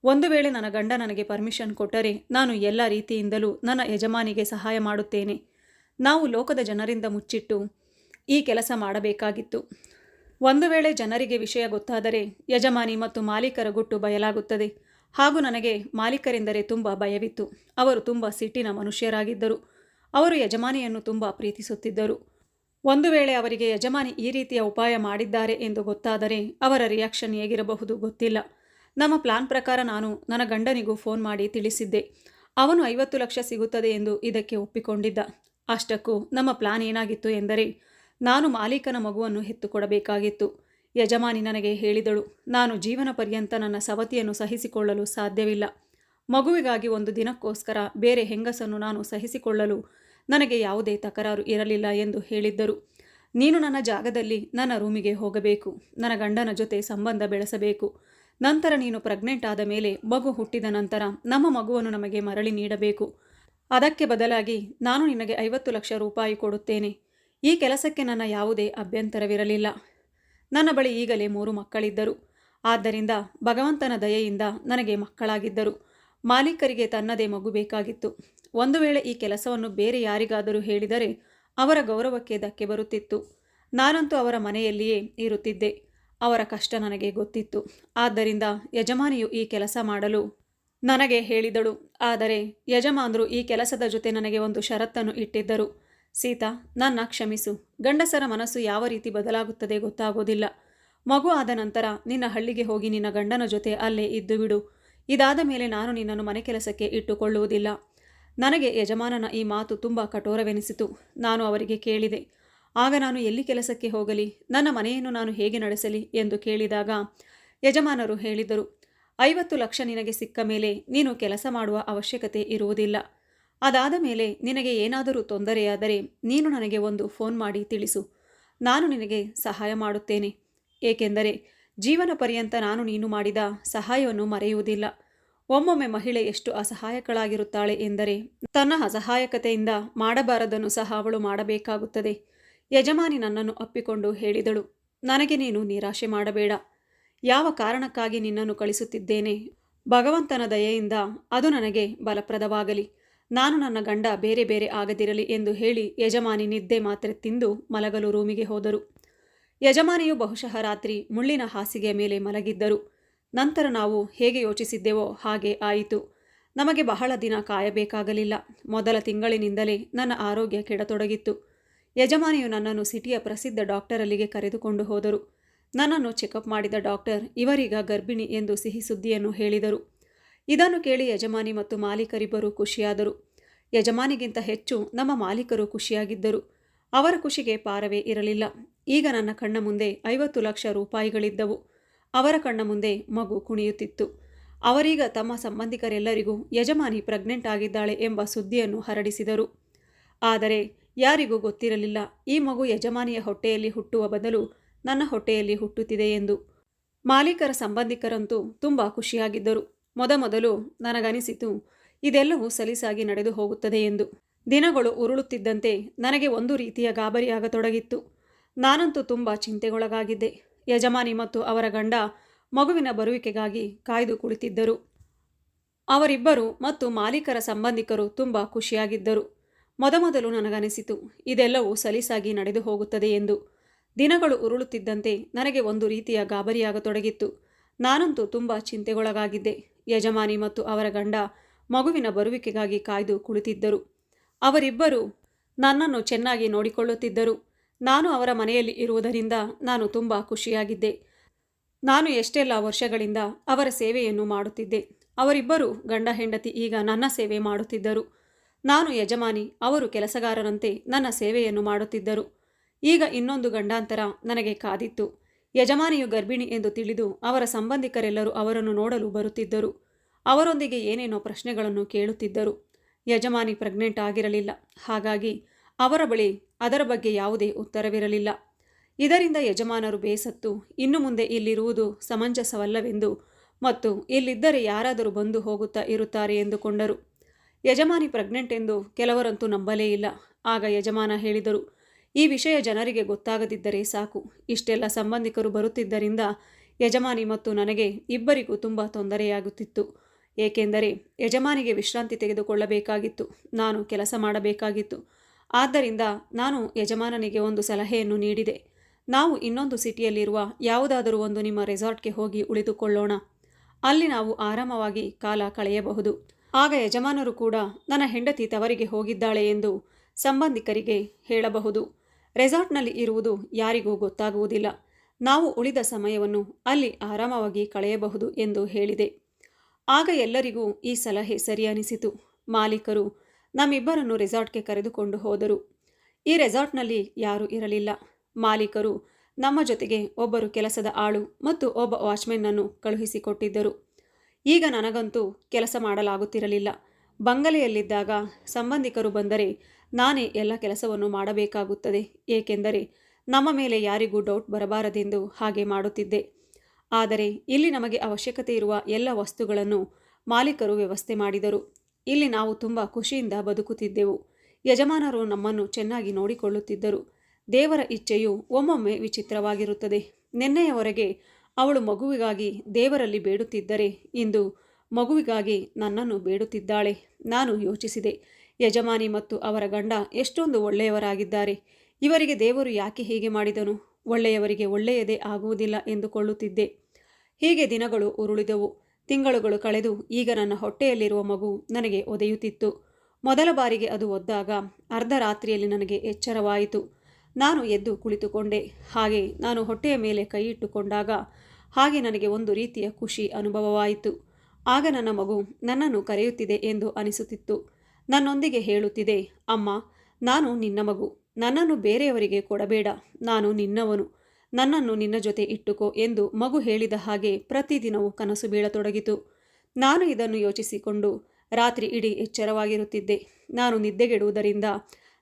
ಒಂದು ವೇಳೆ ನನ್ನ ಗಂಡ ನನಗೆ ಪರ್ಮಿಷನ್ ಕೊಟ್ಟರೆ, ನಾನು ಎಲ್ಲ ರೀತಿಯಿಂದಲೂ ನನ್ನ ಯಜಮಾನಿಗೆ ಸಹಾಯ ಮಾಡುತ್ತೇನೆ. ನಾವು ಲೋಕದ ಜನರಿಂದ ಮುಚ್ಚಿಟ್ಟು ಈ ಕೆಲಸ ಮಾಡಬೇಕಾಗಿತ್ತು. ಒಂದು ವೇಳೆ ಜನರಿಗೆ ವಿಷಯ ಗೊತ್ತಾದರೆ ಯಜಮಾನಿ ಮತ್ತು ಮಾಲೀಕರ ಗುಟ್ಟು ಬಯಲಾಗುತ್ತದೆ. ಹಾಗೂ ನನಗೆ ಮಾಲೀಕರೆಂದರೆ ತುಂಬ ಭಯವಿತ್ತು. ಅವರು ತುಂಬ ಸಿಟ್ಟಿನ ಮನುಷ್ಯರಾಗಿದ್ದರು. ಅವರು ಯಜಮಾನಿಯನ್ನು ತುಂಬ ಪ್ರೀತಿಸುತ್ತಿದ್ದರು. ಒಂದು ವೇಳೆ ಅವರಿಗೆ ಯಜಮಾನಿ ಈ ರೀತಿಯ ಉಪಾಯ ಮಾಡಿದ್ದಾರೆ ಎಂದು ಗೊತ್ತಾದರೆ ಅವರ ರಿಯಾಕ್ಷನ್ ಹೇಗಿರಬಹುದು ಗೊತ್ತಿಲ್ಲ. ನಮ್ಮ ಪ್ಲಾನ್ ಪ್ರಕಾರ ನಾನು ನನ್ನ ಗಂಡನಿಗೂ ಫೋನ್ ಮಾಡಿ ತಿಳಿಸಿದ್ದೆ. ಅವನು ಐವತ್ತು ಲಕ್ಷ ಸಿಗುತ್ತದೆ ಎಂದು ಇದಕ್ಕೆ ಒಪ್ಪಿಕೊಂಡಿದ್ದ. ಅಷ್ಟಕ್ಕೂ ನಮ್ಮ ಪ್ಲಾನ್ ಏನಾಗಿತ್ತು ಎಂದರೆ ನಾನು ಮಾಲೀಕನ ಮಗುವನ್ನು ಹೆತ್ತುಕೊಡಬೇಕಾಗಿತ್ತು. ಯಜಮಾನಿ ನನಗೆ ಹೇಳಿದಳು, ನಾನು ಜೀವನ ಪರ್ಯಂತ ನನ್ನ ಸವತಿಯನ್ನು ಸಹಿಸಿಕೊಳ್ಳಲು ಸಾಧ್ಯವಿಲ್ಲ. ಮಗುವಿಗಾಗಿ ಒಂದು ದಿನಕ್ಕೋಸ್ಕರ ಬೇರೆ ಹೆಂಗಸನ್ನು ನಾನು ಸಹಿಸಿಕೊಳ್ಳಲು ನನಗೆ ಯಾವುದೇ ತಕರಾರು ಇರಲಿಲ್ಲ ಎಂದು ಹೇಳಿದ್ದರು. ನೀನು ನನ್ನ ಜಾಗದಲ್ಲಿ ನನ್ನ ರೂಮಿಗೆ ಹೋಗಬೇಕು. ನನ್ನ ಗಂಡನ ಜೊತೆ ಸಂಬಂಧ ಬೆಳೆಸಬೇಕು. ನಂತರ ನೀನು ಪ್ರೆಗ್ನೆಂಟ್ ಆದ ಮೇಲೆ ಮಗು ಹುಟ್ಟಿದ ನಂತರ ನಮ್ಮ ಮಗುವನ್ನು ನಮಗೆ ಮರಳಿ ನೀಡಬೇಕು. ಅದಕ್ಕೆ ಬದಲಾಗಿ ನಾನು ನಿನಗೆ ಐವತ್ತು ಲಕ್ಷ ರೂಪಾಯಿ ಕೊಡುತ್ತೇನೆ. ಈ ಕೆಲಸಕ್ಕೆ ನನ್ನ ಯಾವುದೇ ಅಭ್ಯಂತರವಿರಲಿಲ್ಲ. ನನ್ನ ಬಳಿ ಈಗಲೇ ಮೂರು ಮಕ್ಕಳಿದ್ದರು. ಆದ್ದರಿಂದ ಭಗವಂತನ ದಯೆಯಿಂದ ನನಗೆ ಮಕ್ಕಳಾಗಿದ್ದರು. ಮಾಲೀಕರಿಗೆ ತನ್ನದೇ ಮಗು ಬೇಕಾಗಿತ್ತು. ಒಂದು ವೇಳೆ ಈ ಕೆಲಸವನ್ನು ಬೇರೆ ಯಾರಿಗಾದರೂ ಹೇಳಿದರೆ ಅವರ ಗೌರವಕ್ಕೆ ಧಕ್ಕೆ ಬರುತ್ತಿತ್ತು. ನಾನಂತೂ ಅವರ ಮನೆಯಲ್ಲಿಯೇ ಇರುತ್ತಿದ್ದೆ. ಅವರ ಕಷ್ಟ ನನಗೆ ಗೊತ್ತಿತ್ತು. ಆದ್ದರಿಂದ ಯಜಮಾನಿಯು ಈ ಕೆಲಸ ಮಾಡಲು ನನಗೆ ಹೇಳಿದಳು. ಆದರೆ ಯಜಮಾನರು ಈ ಕೆಲಸದ ಜೊತೆ ನನಗೆ ಒಂದು ಷರತ್ತನ್ನು ಇಟ್ಟಿದ್ದರು. ಸೀತಾ, ನನ್ನ ಕ್ಷಮಿಸು. ಗಂಡಸರ ಮನಸ್ಸು ಯಾವ ರೀತಿ ಬದಲಾಗುತ್ತದೆ ಗೊತ್ತಾಗೋದಿಲ್ಲ. ಮಗು ಆದ ನಂತರ ನಿನ್ನ ಹಳ್ಳಿಗೆ ಹೋಗಿ ನಿನ್ನ ಗಂಡನ ಜೊತೆ ಅಲ್ಲೇ ಇದ್ದು ಬಿಡು. ಇದಾದ ಮೇಲೆ ನಾನು ನಿನ್ನನ್ನು ಮನೆ ಕೆಲಸಕ್ಕೆ ಇಟ್ಟುಕೊಳ್ಳುವುದಿಲ್ಲ. ನನಗೆ ಯಜಮಾನನ ಈ ಮಾತು ತುಂಬ ಕಠೋರವೆನಿಸಿತು. ನಾನು ಅವರಿಗೆ ಕೇಳಿದೆ. ಆಗ ನಾನು ಎಲ್ಲಿ ಕೆಲಸಕ್ಕೆ ಹೋಗಲಿ, ನನ್ನ ಮನೆಯನ್ನು ನಾನು ಹೇಗೆ ನಡೆಸಲಿ ಎಂದು ಕೇಳಿದಾಗ ಯಜಮಾನರು ಹೇಳಿದರು, ಐವತ್ತು ಲಕ್ಷ ನಿನಗೆ ಸಿಕ್ಕ ಮೇಲೆ ನೀನು ಕೆಲಸ ಮಾಡುವ ಅವಶ್ಯಕತೆ ಇರುವುದಿಲ್ಲ. ಅದಾದ ಮೇಲೆ ನಿನಗೆ ಏನಾದರೂ ತೊಂದರೆಯಾದರೆ ನೀನು ನನಗೆ ಒಂದು ಫೋನ್ ಮಾಡಿ ತಿಳಿಸು. ನಾನು ನಿನಗೆ ಸಹಾಯ ಮಾಡುತ್ತೇನೆ. ಏಕೆಂದರೆ ಜೀವನ ಪರ್ಯಂತ ನಾನು ನೀನು ಮಾಡಿದ ಸಹಾಯವನ್ನು ಮರೆಯುವುದಿಲ್ಲ. ಒಮ್ಮೊಮ್ಮೆ ಮಹಿಳೆ ಎಷ್ಟು ಅಸಹಾಯಕಳಾಗಿರುತ್ತಾಳೆ ಎಂದರೆ ತನ್ನ ಅಸಹಾಯಕತೆಯಿಂದ ಮಾಡಬಾರದನ್ನು ಸಹ ಅವಳು ಮಾಡಬೇಕಾಗುತ್ತದೆ. ಯಜಮಾನಿ ನನ್ನನ್ನು ಅಪ್ಪಿಕೊಂಡು ಹೇಳಿದಳು, ನನಗೆ ನೀನು ನಿರಾಶೆ ಮಾಡಬೇಡ. ಯಾವ ಕಾರಣಕ್ಕಾಗಿ ನಿನ್ನನ್ನು ಕಳಿಸುತ್ತಿದ್ದೇನೆ? ಭಗವಂತನ ದಯೆಯಿಂದ ಅದು ನನಗೆ ಬಲಪ್ರದವಾಗಲಿ. ನಾನು ನನ್ನ ಗಂಡ ಬೇರೆ ಬೇರೆ ಆಗದಿರಲಿ ಎಂದು ಹೇಳಿ ಯಜಮಾನಿ ನಿದ್ದೆ ಮಾತ್ರೆ ತಿಂದು ಮಲಗಲು ರೂಮಿಗೆ ಹೋದರು. ಯಜಮಾನಿಯು ಬಹುಶಃ ರಾತ್ರಿ ಮುಳ್ಳಿನ ಹಾಸಿಗೆಯ ಮೇಲೆ ಮಲಗಿದ್ದರು. ನಂತರ ನಾವು ಹೇಗೆ ಯೋಚಿಸಿದ್ದೆವೋ ಹಾಗೆ ಆಯಿತು. ನಮಗೆ ಬಹಳ ದಿನ ಕಾಯಬೇಕಾಗಲಿಲ್ಲ. ಮೊದಲ ತಿಂಗಳಿನಿಂದಲೇ ನನ್ನ ಆರೋಗ್ಯ ಕೆಡತೊಡಗಿತ್ತು. ಯಜಮಾನಿಯು ನನ್ನನ್ನು ಸಿಟಿಯ ಪ್ರಸಿದ್ಧ ಡಾಕ್ಟರಲ್ಲಿಗೆ ಕರೆದುಕೊಂಡು ಹೋದರು. ನನ್ನನ್ನು ಚೆಕಪ್ ಮಾಡಿದ ಡಾಕ್ಟರ್, ಇವರೀಗ ಗರ್ಭಿಣಿ ಎಂದು ಸಿಹಿ ಸುದ್ದಿಯನ್ನು ಹೇಳಿದರು. ಇದನ್ನು ಕೇಳಿ ಯಜಮಾನಿ ಮತ್ತು ಮಾಲೀಕರಿಬ್ಬರೂ ಖುಷಿಯಾದರು. ಯಜಮಾನಿಗಿಂತ ಹೆಚ್ಚು ನಮ್ಮ ಮಾಲೀಕರು ಖುಷಿಯಾಗಿದ್ದರು. ಅವರ ಖುಷಿಗೆ ಪಾರವೇ ಇರಲಿಲ್ಲ. ಈಗ ನನ್ನ ಕಣ್ಣ ಮುಂದೆ ಐವತ್ತು ಲಕ್ಷ ರೂಪಾಯಿಗಳಿದ್ದವು. ಅವರ ಕಣ್ಣ ಮುಂದೆ ಮಗು ಕುಣಿಯುತ್ತಿತ್ತು. ಅವರೀಗ ತಮ್ಮ ಸಂಬಂಧಿಕರೆಲ್ಲರಿಗೂ ಯಜಮಾನಿ ಪ್ರೆಗ್ನೆಂಟ್ ಆಗಿದ್ದಾಳೆ ಎಂಬ ಸುದ್ದಿಯನ್ನು ಹರಡಿಸಿದರು. ಆದರೆ ಯಾರಿಗೂ ಗೊತ್ತಿರಲಿಲ್ಲ, ಈ ಮಗು ಯಜಮಾನಿಯ ಹೊಟ್ಟೆಯಲ್ಲಿ ಹುಟ್ಟುವ ಬದಲು ನನ್ನ ಹೊಟ್ಟೆಯಲ್ಲಿ ಹುಟ್ಟುತ್ತಿದೆ ಎಂದು. ಮಾಲೀಕರ ಸಂಬಂಧಿಕರಂತೂ ತುಂಬ ಖುಷಿಯಾಗಿದ್ದರು. ಮೊದಮೊದಲು ನನಗನಿಸಿತು, ಇದೆಲ್ಲವೂ ಸಲೀಸಾಗಿ ನಡೆದು ಹೋಗುತ್ತದೆ ಎಂದು. ದಿನಗಳು ಉರುಳುತ್ತಿದ್ದಂತೆ ನನಗೆ ಒಂದು ರೀತಿಯ ಗಾಬರಿಯಾಗತೊಡಗಿತ್ತು. ನಾನಂತೂ ತುಂಬ ಚಿಂತೆಗೊಳಗಾಗಿದ್ದೆ. ಯಜಮಾನಿ ಮತ್ತು ಅವರ ಗಂಡ ಮಗುವಿನ ಬರುವಿಕೆಗಾಗಿ ಕಾಯ್ದು ಕುಳಿತಿದ್ದರು. ಅವರಿಬ್ಬರು ಮತ್ತು ಮಾಲೀಕರ ಸಂಬಂಧಿಕರು ತುಂಬ ಖುಷಿಯಾಗಿದ್ದರು. ಮೊದಮೊದಲು ನನಗನಿಸಿತು, ಇದೆಲ್ಲವೂ ಸಲೀಸಾಗಿ ನಡೆದು ಹೋಗುತ್ತದೆ ಎಂದು. ದಿನಗಳು ಉರುಳುತ್ತಿದ್ದಂತೆ ನನಗೆ ಒಂದು ರೀತಿಯ ಗಾಬರಿಯಾಗತೊಡಗಿತ್ತು. ನಾನಂತೂ ತುಂಬ ಚಿಂತೆಗೊಳಗಾಗಿದ್ದೆ. ಯಜಮಾನಿ ಮತ್ತು ಅವರ ಗಂಡ ಮಗುವಿನ ಬರುವಿಕೆಗಾಗಿ ಕಾಯ್ದು ಕುಳಿತಿದ್ದರು. ಅವರಿಬ್ಬರು ನನ್ನನ್ನು ಚೆನ್ನಾಗಿ ನೋಡಿಕೊಳ್ಳುತ್ತಿದ್ದರು. ನಾನು ಅವರ ಮನೆಯಲ್ಲಿ ಇರುವುದರಿಂದ ನಾನು ತುಂಬ ಖುಷಿಯಾಗಿದ್ದೆ. ನಾನು ಎಷ್ಟೆಲ್ಲ ವರ್ಷಗಳಿಂದ ಅವರ ಸೇವೆಯನ್ನು ಮಾಡುತ್ತಿದ್ದೆ. ಅವರಿಬ್ಬರು ಗಂಡ ಹೆಂಡತಿ ಈಗ ನನ್ನ ಸೇವೆ ಮಾಡುತ್ತಿದ್ದರು. ನಾನು ಯಜಮಾನಿ, ಅವರು ಕೆಲಸಗಾರರಂತೆ ನನ್ನ ಸೇವೆಯನ್ನು ಮಾಡುತ್ತಿದ್ದರು. ಈಗ ಇನ್ನೊಂದು ಗಂಡಾಂತರ ನನಗೆ ಕಾದಿತ್ತು. ಯಜಮಾನಿಯು ಗರ್ಭಿಣಿ ಎಂದು ತಿಳಿದು ಅವರ ಸಂಬಂಧಿಕರೆಲ್ಲರೂ ಅವರನ್ನು ನೋಡಲು ಬರುತ್ತಿದ್ದರು. ಅವರೊಂದಿಗೆ ಏನೇನೋ ಪ್ರಶ್ನೆಗಳನ್ನು ಕೇಳುತ್ತಿದ್ದರು. ಯಜಮಾನಿ ಪ್ರೆಗ್ನೆಂಟ್ ಆಗಿರಲಿಲ್ಲ. ಹಾಗಾಗಿ ಅವರ ಬಳಿ ಅದರ ಬಗ್ಗೆ ಯಾವುದೇ ಉತ್ತರವಿರಲಿಲ್ಲ. ಇದರಿಂದ ಯಜಮಾನರು ಬೇಸತ್ತು, ಇನ್ನು ಮುಂದೆ ಇಲ್ಲಿರುವುದು ಸಮಂಜಸವಲ್ಲವೆಂದು ಮತ್ತು ಇಲ್ಲಿದ್ದರೆ ಯಾರಾದರೂ ಬಂದು ಹೋಗುತ್ತಾ ಇರುತ್ತಾರೆ ಎಂದುಕೊಂಡರು. ಯಜಮಾನಿ ಪ್ರೆಗ್ನೆಂಟ್ ಎಂದು ಕೆಲವರಂತೂ ನಂಬಲೇ ಇಲ್ಲ. ಆಗ ಯಜಮಾನ ಹೇಳಿದರು ಈ ವಿಷಯ ಜನರಿಗೆ ಗೊತ್ತಾಗದಿದ್ದರೆ ಸಾಕು. ಇಷ್ಟೆಲ್ಲ ಸಂಬಂಧಿಕರು ಬರುತ್ತಿದ್ದರಿಂದ ಯಜಮಾನಿ ಮತ್ತು ನನಗೆ ಇಬ್ಬರಿಗೂ ತುಂಬ ತೊಂದರೆಯಾಗುತ್ತಿತ್ತು. ಏಕೆಂದರೆ ಯಜಮಾನಿಗೆ ವಿಶ್ರಾಂತಿ ತೆಗೆದುಕೊಳ್ಳಬೇಕಾಗಿತ್ತು. ನಾನು ಕೆಲಸ ಮಾಡಬೇಕಾಗಿತ್ತು. ಆದ್ದರಿಂದ ನಾನು ಯಜಮಾನನಿಗೆ ಒಂದು ಸಲಹೆಯನ್ನು ನೀಡಿದೆ. ನಾವು ಇನ್ನೊಂದು ಸಿಟಿಯಲ್ಲಿರುವ ಯಾವುದಾದರೂ ಒಂದು ನಿಮ್ಮ ರೆಸಾರ್ಟ್ಗೆ ಹೋಗಿ ಉಳಿದುಕೊಳ್ಳೋಣ. ಅಲ್ಲಿ ನಾವು ಆರಾಮವಾಗಿ ಕಾಲ ಕಳೆಯಬಹುದು. ಆಗ ಯಜಮಾನರು ಕೂಡ, ನನ್ನ ಹೆಂಡತಿ ತವರಿಗೆ ಹೋಗಿದ್ದಾಳೆ ಎಂದು ಸಂಬಂಧಿಕರಿಗೆ ಹೇಳಬಹುದು. ರೆಸಾರ್ಟ್ನಲ್ಲಿ ಇರುವುದು ಯಾರಿಗೂ ಗೊತ್ತಾಗುವುದಿಲ್ಲ. ನಾವು ಉಳಿದ ಸಮಯವನ್ನು ಅಲ್ಲಿ ಆರಾಮವಾಗಿ ಕಳೆಯಬಹುದು ಎಂದು ಹೇಳಿದೆ. ಆಗ ಎಲ್ಲರಿಗೂ ಈ ಸಲಹೆ ಸರಿಯನಿಸಿತು ಮಾಲೀಕರು ನಮ್ಮಿಬ್ಬರನ್ನು ರೆಸಾರ್ಟ್ಗೆ ಕರೆದುಕೊಂಡು ಹೋದರು. ಈ ರೆಸಾರ್ಟ್ನಲ್ಲಿ ಯಾರೂ ಇರಲಿಲ್ಲ. ಮಾಲೀಕರು ನಮ್ಮ ಜೊತೆಗೆ ಒಬ್ಬರು ಕೆಲಸದ ಆಳು ಮತ್ತು ಒಬ್ಬ ವಾಚ್ಮೆನ್ನನ್ನು ಕಳುಹಿಸಿಕೊಟ್ಟಿದ್ದರು. ಈಗ ನನಗಂತೂ ಕೆಲಸ ಮಾಡಲಾಗುತ್ತಿರಲಿಲ್ಲ. ಬಂಗಲೆಯಲ್ಲಿದ್ದಾಗ ಸಂಬಂಧಿಕರು ಬಂದರೆ ನಾನೇ ಎಲ್ಲ ಕೆಲಸವನ್ನು ಮಾಡಬೇಕಾಗುತ್ತದೆ, ಏಕೆಂದರೆ ನಮ್ಮ ಮೇಲೆ ಯಾರಿಗೂ ಡೌಟ್ ಬರಬಾರದೆಂದು ಹಾಗೆ ಮಾಡುತ್ತಿದ್ದೆ. ಆದರೆ ಇಲ್ಲಿ ನಮಗೆ ಅವಶ್ಯಕತೆ ಇರುವ ಎಲ್ಲ ವಸ್ತುಗಳನ್ನು ಮಾಲೀಕರು ವ್ಯವಸ್ಥೆ ಮಾಡಿದರು. ಇಲ್ಲಿ ನಾವು ತುಂಬ ಖುಷಿಯಿಂದ ಬದುಕುತ್ತಿದ್ದೆವು. ಯಜಮಾನರು ನಮ್ಮನ್ನು ಚೆನ್ನಾಗಿ ನೋಡಿಕೊಳ್ಳುತ್ತಿದ್ದರು. ದೇವರ ಇಚ್ಛೆಯು ಒಮ್ಮೊಮ್ಮೆ ವಿಚಿತ್ರವಾಗಿರುತ್ತದೆ. ನಿನ್ನೆಯವರೆಗೆ ಅವಳು ಮಗುವಿಗಾಗಿ ದೇವರಲ್ಲಿ ಬೇಡುತ್ತಿದ್ದರೆ ಇಂದು ಮಗುವಿಗಾಗಿ ನನ್ನನ್ನು ಬೇಡುತ್ತಿದ್ದಾಳೆ. ನಾನು ಯೋಚಿಸಿದೆ. ಯಜಮಾನಿ ಮತ್ತು ಅವರ ಗಂಡ ಎಷ್ಟೊಂದು ಒಳ್ಳೆಯವರಾಗಿದ್ದಾರೆ. ಇವರಿಗೆ ದೇವರು ಯಾಕೆ ಹೀಗೆ ಮಾಡಿದನು? ಒಳ್ಳೆಯವರಿಗೆ ಒಳ್ಳೆಯದೇ ಆಗುವುದಿಲ್ಲ ಎಂದುಕೊಳ್ಳುತ್ತಿದ್ದೆ. ಹೀಗೆ ದಿನಗಳು ಉರುಳಿದವು. ತಿಂಗಳುಗಳು ಕಳೆದು ಈಗ ನನ್ನ ಹೊಟ್ಟೆಯಲ್ಲಿರುವ ಮಗು ನನಗೆ ಒದೆಯುತ್ತಿತ್ತು. ಮೊದಲ ಬಾರಿಗೆ ಅದು ಒದ್ದಾಗ ಅರ್ಧ ರಾತ್ರಿಯಲ್ಲಿ ನನಗೆ ಎಚ್ಚರವಾಯಿತು. ನಾನು ಎದ್ದು ಕುಳಿತುಕೊಂಡೆ. ಹಾಗೆ ನಾನು ಹೊಟ್ಟೆಯ ಮೇಲೆ ಕೈ ಇಟ್ಟುಕೊಂಡಾಗ ಹಾಗೆ ನನಗೆ ಒಂದು ರೀತಿಯ ಖುಷಿ ಅನುಭವವಾಯಿತು. ಆಗ ನನ್ನ ಮಗು ನನ್ನನ್ನು ಕರೆಯುತ್ತಿದೆ ಎಂದು ಅನಿಸುತ್ತಿತ್ತು. ನನ್ನೊಂದಿಗೆ ಹೇಳುತ್ತಿದೆ. ಅಮ್ಮ, ನಾನು ನಿನ್ನ ಮಗು. ನನ್ನನ್ನು ಬೇರೆಯವರಿಗೆ ಕೊಡಬೇಡ. ನಾನು ನಿನ್ನವನು. ನನ್ನನ್ನು ನಿನ್ನ ಜೊತೆ ಇಟ್ಟುಕೋ ಎಂದು ಮಗು ಹೇಳಿದ ಹಾಗೆ ಪ್ರತಿದಿನವೂ ಕನಸು ಬೀಳತೊಡಗಿತು. ನಾನು ಇದನ್ನು ಯೋಚಿಸಿಕೊಂಡು ರಾತ್ರಿ ಇಡೀ ಎಚ್ಚರವಾಗಿರುತ್ತಿದ್ದೆ. ನಾನು ನಿದ್ದೆಗೆಡುವುದರಿಂದ